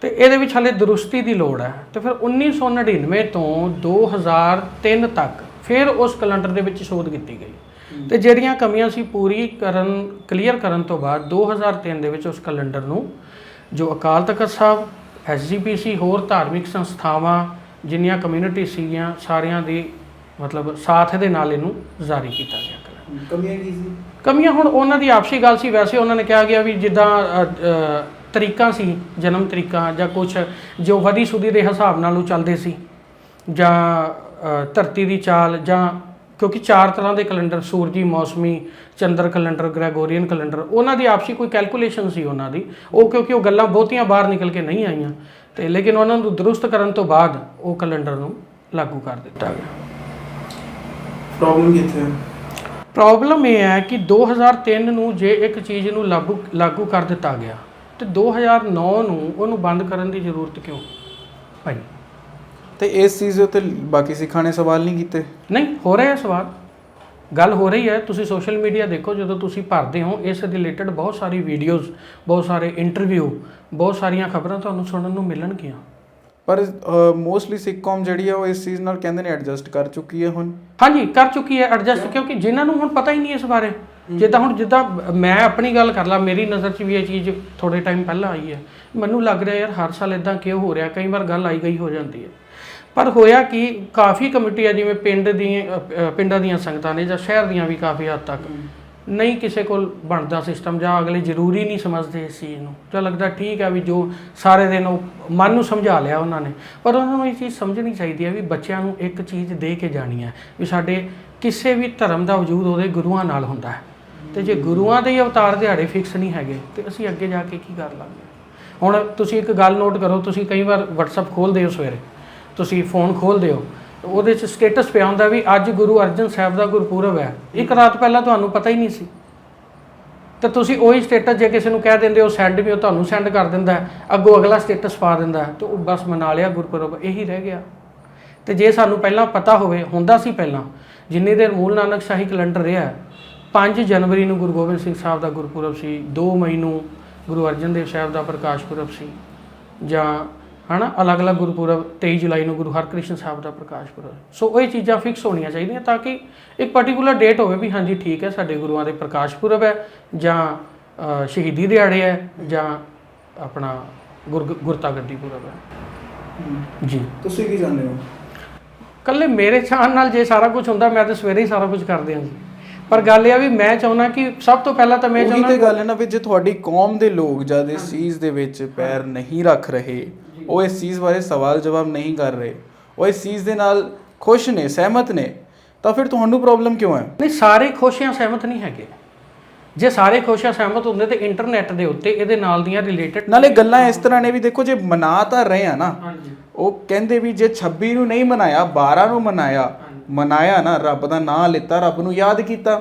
ਤੇ ਇਹਦੇ ਵਿੱਚ ਹਲੇ ਦਰੁਸਤੀ ਦੀ ਲੋੜ ਹੈ। ਤੇ ਫਿਰ 1999 ਤੋਂ 2003 ਤੱਕ ਫਿਰ ਉਸ ਕੈਲੰਡਰ ਦੇ ਵਿੱਚ ਸ਼ੋਧ ਕੀਤੀ ਗਈ। ਤੇ ਜਿਹੜੀਆਂ ਕਮੀਆਂ ਸੀ ਪੂਰੀ ਕਰਨ, ਕਲੀਅਰ ਕਰਨ ਤੋਂ ਬਾਅਦ 2003 ਦੇ ਵਿੱਚ ਉਸ ਕੈਲੰਡਰ ਨੂੰ, ਜੋ ਅਕਾਲ ਤਖਤ ਸਾਹਿਬ ਐਸਜੀਪੀਸੀ ਹੋਰ ਧਾਰਮਿਕ ਸੰਸਥਾਵਾਂ, ਜਿੰਨੀਆਂ ਕਮਿਊਨਿਟੀ ਸੀਗੀਆਂ, ਸਾਰਿਆਂ ਦੀ ਮਤਲਬ ਸਾਥ ਦੇ ਨਾਲ ਇਹਨੂੰ ਜਾਰੀ ਕੀਤਾ ਗਿਆ। ਕਮੀਆਂ ਕੀ ਸੀ? ਕਮੀਆਂ ਹੁਣ ਉਹਨਾਂ ਦੀ ਆਪਸੀ ਗੱਲ ਸੀ ਵੈਸੇ ਉਹਨਾਂ ਨੇ ਕਿਹਾ ਗਿਆ ਵੀ ਜਿੱਦਾਂ ਤਰੀਕਾਂ ਸੀ ਜਨਮ ਤਰੀਕਾਂ ਜਾਂ ਕੁਝ ਜੋ ਵਧੀ ਸੁਦੀ ਦੇ ਹਿਸਾਬ ਨਾਲ ਉਹ ਚੱਲਦੇ ਸੀ। ਜਾਂ ਧਰਤੀ ਦੀ ਚਾਲ ਜਾਂ ਕਿਉਂਕਿ ਚਾਰ ਤਰ੍ਹਾਂ ਦੇ ਕੈਲੰਡਰ ਸੂਰਜੀ ਮੌਸਮੀ ਚੰਦਰ ਕੈਲੰਡਰ ਗ੍ਰੈਗੋਰੀਅਨ ਕੈਲੰਡਰ ਉਹਨਾਂ ਦੀ ਆਪਸੀ ਕੋਈ ਕੈਲਕੂਲੇਸ਼ਨ ਸੀ ਉਹਨਾਂ ਦੀ। ਉਹ ਕਿਉਂਕਿ ਉਹ ਗੱਲਾਂ ਬਹੁਤੀਆਂ ਬਾਹਰ ਨਿਕਲ ਕੇ ਨਹੀਂ ਆਈਆਂ। ਤੇ ਲੇਕਿਨ ਉਹਨਾਂ ਨੂੰ ਦਰੁਸਤ ਕਰਨ ਤੋਂ ਬਾਅਦ ਉਹ ਕੈਲੰਡਰ ਨੂੰ ਲਾਗੂ ਕਰ ਦਿੱਤਾ ਗਿਆ। ਪ੍ਰੋਬਲਮ ਕਿੱਥੇ ਹੈ ਪ੍ਰੋਬਲਮ ਇਹ ਹੈ ਕਿ 2003 ਨੂੰ ਜੇ ਇੱਕ ਚੀਜ਼ ਨੂੰ ਲਾਗੂ ਲਾਗੂ ਕਰ ਦਿੱਤਾ ਗਿਆ ਤੇ 2009 ਨੂੰ ਉਹਨੂੰ ਬੰਦ ਕਰਨ ਦੀ ਜ਼ਰੂਰਤ ਕਿਉਂ? ਭਾਈ ਤੇ ਇਸ ਚੀਜ਼ ਦੇ ਉੱਤੇ ਬਾਕੀ ਸਿੱਖਾਂ ਨੇ ਸਵਾਲ ਨਹੀਂ ਕੀਤੇ? ਨਹੀਂ ਹੋ ਰਿਹਾ ਸਵਾਲ। ਗੱਲ ਹੋ ਰਹੀ ਹੈ ਤੁਸੀਂ ਸੋਸ਼ਲ ਮੀਡੀਆ ਦੇਖੋ ਜਦੋਂ ਤੁਸੀਂ ਭਰਦੇ ਹੋ ਇਸ ਰਿਲੇਟਡ ਬਹੁਤ ਸਾਰੀ ਵੀਡੀਓਜ਼ ਬਹੁਤ ਸਾਰੇ ਇੰਟਰਵਿਊ ਬਹੁਤ ਸਾਰੀਆਂ ਖਬਰਾਂ ਤੁਹਾਨੂੰ ਸੁਣਨ ਨੂੰ ਮਿਲਣਗੀਆਂ। ਪਰ ਮੋਸਟਲੀ ਸਿੱਖ ਕੌਮ ਜਿਹੜੀ ਆ ਉਹ ਇਸ ਚੀਜ਼ ਨਾਲ ਕਹਿੰਦੇ ਨੇ ਐਡਜਸਟ ਕਰ ਚੁੱਕੀ ਹੈ ਹੁਣ। ਹਾਂਜੀ ਕਰ ਚੁੱਕੀ ਹੈ ਐਡਜਸਟ ਕਿਉਂਕਿ ਜਿਨ੍ਹਾਂ ਨੂੰ ਹੁਣ ਪਤਾ ਹੀ ਨਹੀਂ ਇਸ ਬਾਰੇ। ਜਿੱਦਾਂ ਹੁਣ ਜਿੱਦਾਂ ਮੈਂ ਆਪਣੀ ਗੱਲ ਕਰ ਲਾਂ ਮੇਰੀ ਨਜ਼ਰ 'ਚ ਵੀ ਇਹ ਚੀਜ਼ ਥੋੜੇ ਟਾਈਮ ਪਹਿਲਾਂ ਆਈ ਹੈ ਮੈਨੂੰ ਲੱਗ ਰਿਹਾ ਯਾਰ ਹਰ ਸਾਲ ਇਦਾਂ ਕਿਉਂ ਹੋ ਰਿਹਾ? ਕਈ ਵਾਰ ਗੱਲ ਆਈ ਗਈ ਹੋ ਜਾਂਦੀ ਹੈ ਪਰ ਹੋਇਆ ਕਿ ਕਾਫੀ ਕਮੇਟੀਆਂ ਜਿਵੇਂ ਪਿੰਡ ਦੀਆਂ ਪਿੰਡਾਂ ਦੀਆਂ ਸੰਗਤਾਂ ਨੇ ਜਾਂ ਸ਼ਹਿਰ ਦੀਆਂ ਵੀ ਕਾਫੀ ਹੱਦ ਤੱਕ। ਨਹੀਂ ਕਿਸੇ ਕੋਲ ਬਣਦਾ ਸਿਸਟਮ ਜਾਂ ਅਗਲੇ ਜ਼ਰੂਰੀ ਨਹੀਂ ਸਮਝਦੇ ਇਸ ਚੀਜ਼ ਨੂੰ। ਤਾਂ ਲੱਗਦਾ ਠੀਕ ਹੈ ਵੀ ਜੋ ਸਾਰੇ ਦਿਨ ਉਹ ਮਨ ਨੂੰ ਸਮਝਾ ਲਿਆ ਉਹਨਾਂ ਨੇ। ਪਰ ਉਹਨਾਂ ਨੂੰ ਇਹ ਚੀਜ਼ ਸਮਝਣੀ ਚਾਹੀਦੀ ਹੈ ਵੀ ਬੱਚਿਆਂ ਨੂੰ ਇੱਕ ਚੀਜ਼ ਦੇ ਕੇ ਜਾਣੀ ਹੈ ਵੀ ਸਾਡੇ ਕਿਸੇ ਵੀ ਧਰਮ ਦਾ ਵਜੂਦ ਉਹਦੇ ਗੁਰੂਆਂ ਨਾਲ ਹੁੰਦਾ ਹੈ। ਤੇ ਜੇ ਗੁਰੂਆਂ ਦੇ ਹੀ ਅਵਤਾਰ ਦਿਹਾੜੇ ਫਿਕਸ ਨਹੀਂ ਹੈਗੇ, ਤੇ ਅਸੀਂ ਅੱਗੇ ਜਾ ਕੇ ਕੀ ਕਰ ਲਾਂਗੇ? ਹੁਣ ਤੁਸੀਂ ਇੱਕ ਗੱਲ ਨੋਟ ਕਰੋ, ਤੁਸੀਂ ਕਈ ਵਾਰ WhatsApp ਖੋਲਦੇ ਹੋ ਸਵੇਰੇ। ਤੁਸੀਂ ਫੋਨ ਖੋਲਦੇ ਹੋ ਉਹਦੇ 'ਚ ਸਟੇਟਸ ਪਿਆ ਹੁੰਦਾ ਵੀ ਅੱਜ ਗੁਰੂ ਅਰਜਨ ਸਾਹਿਬ ਦਾ ਗੁਰਪੁਰਬ ਹੈ। ਇੱਕ ਰਾਤ ਪਹਿਲਾਂ ਤੁਹਾਨੂੰ ਪਤਾ ਹੀ ਨਹੀਂ ਸੀ। ਤੇ ਤੁਸੀਂ ਉਹੀ ਸਟੇਟਸ ਜੇ ਕਿਸੇ ਨੂੰ ਕਹਿ ਦਿੰਦੇ ਹੋ ਸੈਂਡ ਵੀ ਉਹ ਤੁਹਾਨੂੰ ਸੈਂਡ ਕਰ ਦਿੰਦਾ ਹੈ। ਅੱਗੋਂ ਅਗਲਾ ਸਟੇਟਸ ਪਾ ਦਿੰਦਾ ਹੈ। ਤੇ ਉਹ ਬਸ ਮਨਾ ਲਿਆ ਗੁਰਪੁਰਬ, ਇਹੀ ਰਹਿ ਗਿਆ। ਤੇ ਜੇ ਸਾਨੂੰ ਪਹਿਲਾਂ ਪਤਾ ਹੋਵੇ, ਹੁੰਦਾ ਸੀ ਪਹਿਲਾਂ, ਜਿੰਨੀ ਦੇਰ ਮੂਲ ਨਾਨਕ ਸ਼ਾਹੀ ਕੈਲੰਡਰ ਰਿਹਾ 5 ਜਨਵਰੀ ਨੂੰ ਗੁਰੂ ਗੋਬਿੰਦ ਸਿੰਘ ਸਾਹਿਬ ਦਾ ਗੁਰਪੁਰਬ ਸੀ 2 ਮਈ ਨੂੰ ਗੁਰੂ ਅਰਜਨ ਦੇਵ ਸਾਹਿਬ ਦਾ ਪ੍ਰਕਾਸ਼ ਪੁਰਬ ਸੀ, ਜਾਂ ਹਨਾ? ਅਲੱਗ-ਅਲੱਗ ਗੁਰਪੁਰਬ 23 ਜੁਲਾਈ ਨੂੰ ਗੁਰੂ ਹਰਕ੍ਰਿਸ਼ਨ ਸਾਹਿਬ ਦਾ ਪ੍ਰਕਾਸ਼ ਪੁਰਬ। ਸੋ ਇਹ ਚੀਜ਼ਾਂ ਫਿਕਸ ਹੋਣੀਆਂ ਚਾਹੀਦੀਆਂ ਤਾਂ ਕਿ ਇੱਕ ਪਾਰਟਿਕੂਲਰ ਡੇਟ ਹੋਵੇ ਵੀ ਹਾਂਜੀ ਠੀਕ ਹੈ ਸਾਡੇ ਗੁਰੂਆਂ ਦੇ ਪ੍ਰਕਾਸ਼ ਪੁਰਬ ਹੈ ਜਾਂ ਸ਼ਹੀਦੀ ਦਿਹਾੜੇ ਹੈ ਜਾਂ ਆਪਣਾ ਗੁਰ ਗੁਰਤਾ ਗੱਦੀ ਪੁਰਬ ਹੈ। ਜੀ। ਤੁਸੀਂ ਕੀ ਜਾਣਦੇ ਹੋ? ਕੱਲੇ ਮੇਰੇ ਚਾਹਣ ਨਾਲ ਜੇ ਸਾਰਾ ਕੁਝ ਹੁੰਦਾ ਮੈਂ ਤਾਂ ਸਵੇਰੇ ਹੀ ਸਾਰਾ ਕੁਝ ਕਰ ਦਿਆਂ ਜੀ। ਪਰ ਗੱਲ ਇਹ ਆ ਵੀ ਮੈਂ ਚਾਹੁੰਦਾ ਕਿ ਸਭ ਤੋਂ ਪਹਿਲਾਂ ਤਾਂ ਮੈਂ ਉਹੀ ਚਾਹੁੰਦਾ ਤੇ ਗੱਲ ਹੈ ਨਾ ਵੀ ਜੇ ਤੁਹਾਡੀ ਕੌਮ ਦੇ ਲੋਕ ਜਦ ਇਸ ਚੀਜ਼ ਦੇ ਵਿੱਚ ਪੈਰ ਨਹੀਂ ਰੱਖ ਰਹੇ ਉਹ ਇਸ ਚੀਜ਼ ਬਾਰੇ ਸਵਾਲ ਜਵਾਬ ਨਹੀਂ ਕਰ ਰਹੇ। ਉਹ ਇਸ ਚੀਜ਼ ਦੇ ਨਾਲ ਖੁਸ਼ ਨੇ ਸਹਿਮਤ ਨੇ ਤਾਂ ਫਿਰ ਤੁਹਾਨੂੰ ਪ੍ਰੋਬਲਮ ਕਿਉਂ ਹੈ? ਨਹੀਂ ਸਾਰੇ ਖੁਸ਼ੀਆਂ ਸਹਿਮਤ ਨਹੀਂ ਹੈਗੇ। ਜੇ ਸਾਰੇ ਖੁਸ਼ੀਆਂ ਸਹਿਮਤ ਹੁੰਦੇ ਤੇ ਇੰਟਰਨੈਟ ਦੇ ਉੱਤੇ ਇਹਦੇ ਨਾਲ ਦੀਆਂ ਰਿਲੇਟਡ ਨਾਲੇ ਗੱਲਾਂ ਇਸ ਤਰ੍ਹਾਂ ਨੇ ਵੀ ਦੇਖੋ ਜੇ ਮਨਾ ਤਾਂ ਰਹੇ ਆ ਨਾ ਹਾਂਜੀ। ਉਹ ਕਹਿੰਦੇ ਵੀ ਜੇ 26 ਨੂੰ ਨਹੀਂ ਮਨਾਇਆ 12 ਨੂੰ ਮਨਾਇਆ ਮਨਾਇਆ ਨਾ ਰੱਬ ਦਾ ਨਾਮ ਲਿੱਤਾ ਰੱਬ ਨੂੰ ਯਾਦ ਕੀਤਾ।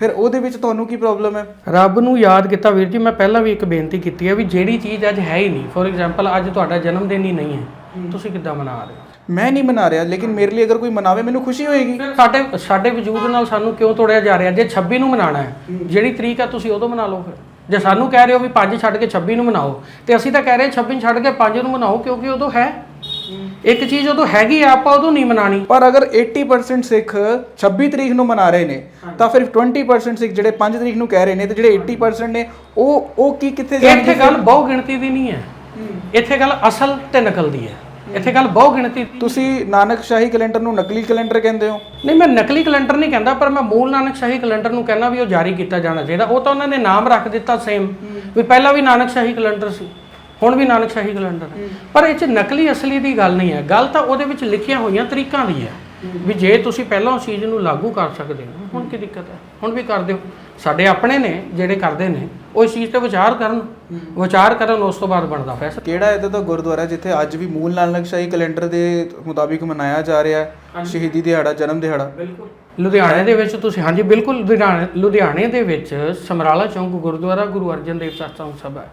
ਫਿਰ ਉਹਦੇ ਵਿੱਚ ਤੁਹਾਨੂੰ ਕੀ ਪ੍ਰੋਬਲਮ ਹੈ? ਰੱਬ ਨੂੰ ਯਾਦ ਕੀਤਾ ਵੀਰ ਜੀ ਮੈਂ ਪਹਿਲਾਂ ਵੀ ਇੱਕ ਬੇਨਤੀ ਕੀਤੀ ਹੈ ਵੀ ਜਿਹੜੀ ਚੀਜ਼ ਅੱਜ ਹੈ ਹੀ ਨਹੀਂ ਫੋਰ ਐਗਜ਼ਾਮਪਲ ਅੱਜ ਤੁਹਾਡਾ ਜਨਮ ਦਿਨ ਹੀ ਨਹੀਂ ਹੈ। ਤੁਸੀਂ ਕਿੱਦਾਂ ਮਨਾ ਰਹੇ ਹੋ? ਮੈਂ ਨਹੀਂ ਮਨਾ ਰਿਹਾ ਲੇਕਿਨ ਮੇਰੇ ਲਈ ਅਗਰ ਕੋਈ ਮਨਾਵੇ ਮੈਨੂੰ ਖੁਸ਼ੀ ਹੋਏਗੀ। ਸਾਡੇ ਸਾਡੇ ਵਜੂਦ ਨਾਲ ਸਾਨੂੰ ਕਿਉਂ ਤੋੜਿਆ ਜਾ ਰਿਹਾ? ਜੇ 26 ਨੂੰ ਮਨਾਣਾ ਹੈ ਜਿਹੜੀ ਤਰੀਕ ਹੈ ਤੁਸੀਂ ਉਦੋਂ ਮਨਾ ਲਓ ਫਿਰ। ਜੇ ਸਾਨੂੰ ਕਹਿ ਰਹੇ ਹੋ ਵੀ 5 ਛੱਡ ਕੇ 26 ਨੂੰ ਮਨਾਓ ਤੇ ਅਸੀਂ ਤਾਂ ਕਹਿ ਰਹੇ 26 ਛੱਡ ਕੇ 5 ਨੂੰ ਮਨਾਓ ਕਿਉਂਕਿ ਉਦੋਂ ਹੈ। ਇੱਕ ਚੀਜ਼ ਉਦੋਂ ਹੈਗੀ ਆ ਆਪਾਂ ਉਦੋਂ ਨਹੀਂ ਮਨਾਣੀ ਪਰ ਅਗਰ 80% ਸਿੱਖ 26 ਤਰੀਕ ਨੂੰ ਮਨਾ ਰਹੇ ਨੇ ਤਾਂ ਫਿਰ 20% ਸਿੱਖ ਜਿਹੜੇ 5 ਤਰੀਕ ਨੂੰ ਕਹਿ ਰਹੇ ਨੇ ਤੇ ਜਿਹੜੇ 80% ਨੇ ਉਹ ਉਹ ਕੀ ਕਿੱਥੇ ਇੱਥੇ ਜਾਣਗੇ ਗੱਲ ਬਹੁ ਗਿਣਤੀ ਦੀ ਨਹੀਂ ਹੈ। ਇੱਥੇ ਗੱਲ ਅਸਲ ਤੇ ਨਕਲ ਦੀ ਹੈ। ਇੱਥੇ ਗੱਲ ਬਹੁ ਗਿਣਤੀ ਤੁਸੀਂ ਨਾਨਕ ਸ਼ਾਹੀ ਕੈਲੰਡਰ ਨੂੰ ਨਕਲੀ ਕੈਲੰਡਰ ਕਹਿੰਦੇ ਹੋ? ਨਹੀਂ ਮੈਂ ਨਕਲੀ ਕੈਲੰਡਰ ਨਹੀਂ ਕਹਿੰਦਾ ਪਰ ਮੈਂ ਮੂਲ ਨਾਨਕ ਸ਼ਾਹੀ ਕੈਲੰਡਰ ਨੂੰ ਕਹਿੰਦਾ ਵੀ ਉਹ ਜਾਰੀ ਕੀਤਾ ਜਾਣਾ ਚਾਹੀਦਾ। ਉਹ ਤਾਂ ਉਹਨਾਂ ਨੇ ਨਾਮ ਰੱਖ ਦਿੱਤਾ ਸੇਮ ਵੀ ਪਹਿਲਾਂ ਵੀ ਨਾਨਕ ਸ਼ਾਹੀ ਕੈਲੰਡਰ ਸੀ। ਹੁਣ ਵੀ ਨਾਨਕ ਸ਼ਾਹੀ ਕੈਲੰਡਰ ਹੈ। ਪਰ ਇਹ ਚ ਨਕਲੀ ਅਸਲੀ ਦੀ ਗੱਲ ਨਹੀਂ ਹੈ। ਗੱਲ ਤਾਂ ਉਹਦੇ ਵਿੱਚ ਲਿਖੀਆਂ ਹੋਈਆਂ ਤਰੀਕਾਂ ਦੀ ਹੈ ਵੀ ਜੇ ਤੁਸੀਂ ਪਹਿਲਾਂ ਉਸ ਚੀਜ਼ ਨੂੰ ਲਾਗੂ ਕਰ ਸਕਦੇ ਹੋ ਹੁਣ ਕੀ ਦਿੱਕਤ ਹੈ? ਹੁਣ ਵੀ ਕਰ ਦਿਓ। ਸਾਡੇ ਆਪਣੇ ਨੇ ਜਿਹੜੇ ਕਰਦੇ ਨੇ ਉਹ ਇਸ ਚੀਜ਼ ਤੇ ਵਿਚਾਰ ਕਰਨ। ਵਿਚਾਰ ਕਰਨ ਉਸ ਤੋਂ ਬਾਅਦ ਬਣਦਾ ਫੈਸਲਾ। ਕਿਹੜਾ ਇਹਦਾ ਤਾਂ ਗੁਰਦੁਆਰਾ ਜਿੱਥੇ ਅੱਜ ਵੀ ਮੂਲ ਨਾਨਕ ਸ਼ਾਹੀ ਕੈਲੰਡਰ ਦੇ ਮੁਤਾਬਿਕ ਮਨਾਇਆ ਜਾ ਰਿਹਾ ਹੈ? ਸ਼ਹੀਦੀ ਦਿਹਾੜਾ ਜਨਮ ਦਿਹਾੜਾ। ਬਿਲਕੁਲ। ਲੁਧਿਆਣੇ ਦੇ ਵਿੱਚ ਤੁਸੀਂ ਹਾਂਜੀ ਬਿਲਕੁਲ ਲੁਧਿਆਣੇ ਲੁਧਿਆਣੇ ਦੇ ਵਿੱਚ ਸਮਰਾਲਾ ਚੌਂਕ ਗੁਰਦੁਆਰਾ ਗੁਰੂ ਅਰਜਨ ਦੇਵ ਸਤਸੰਗ ਸਭਾ ਹੈ।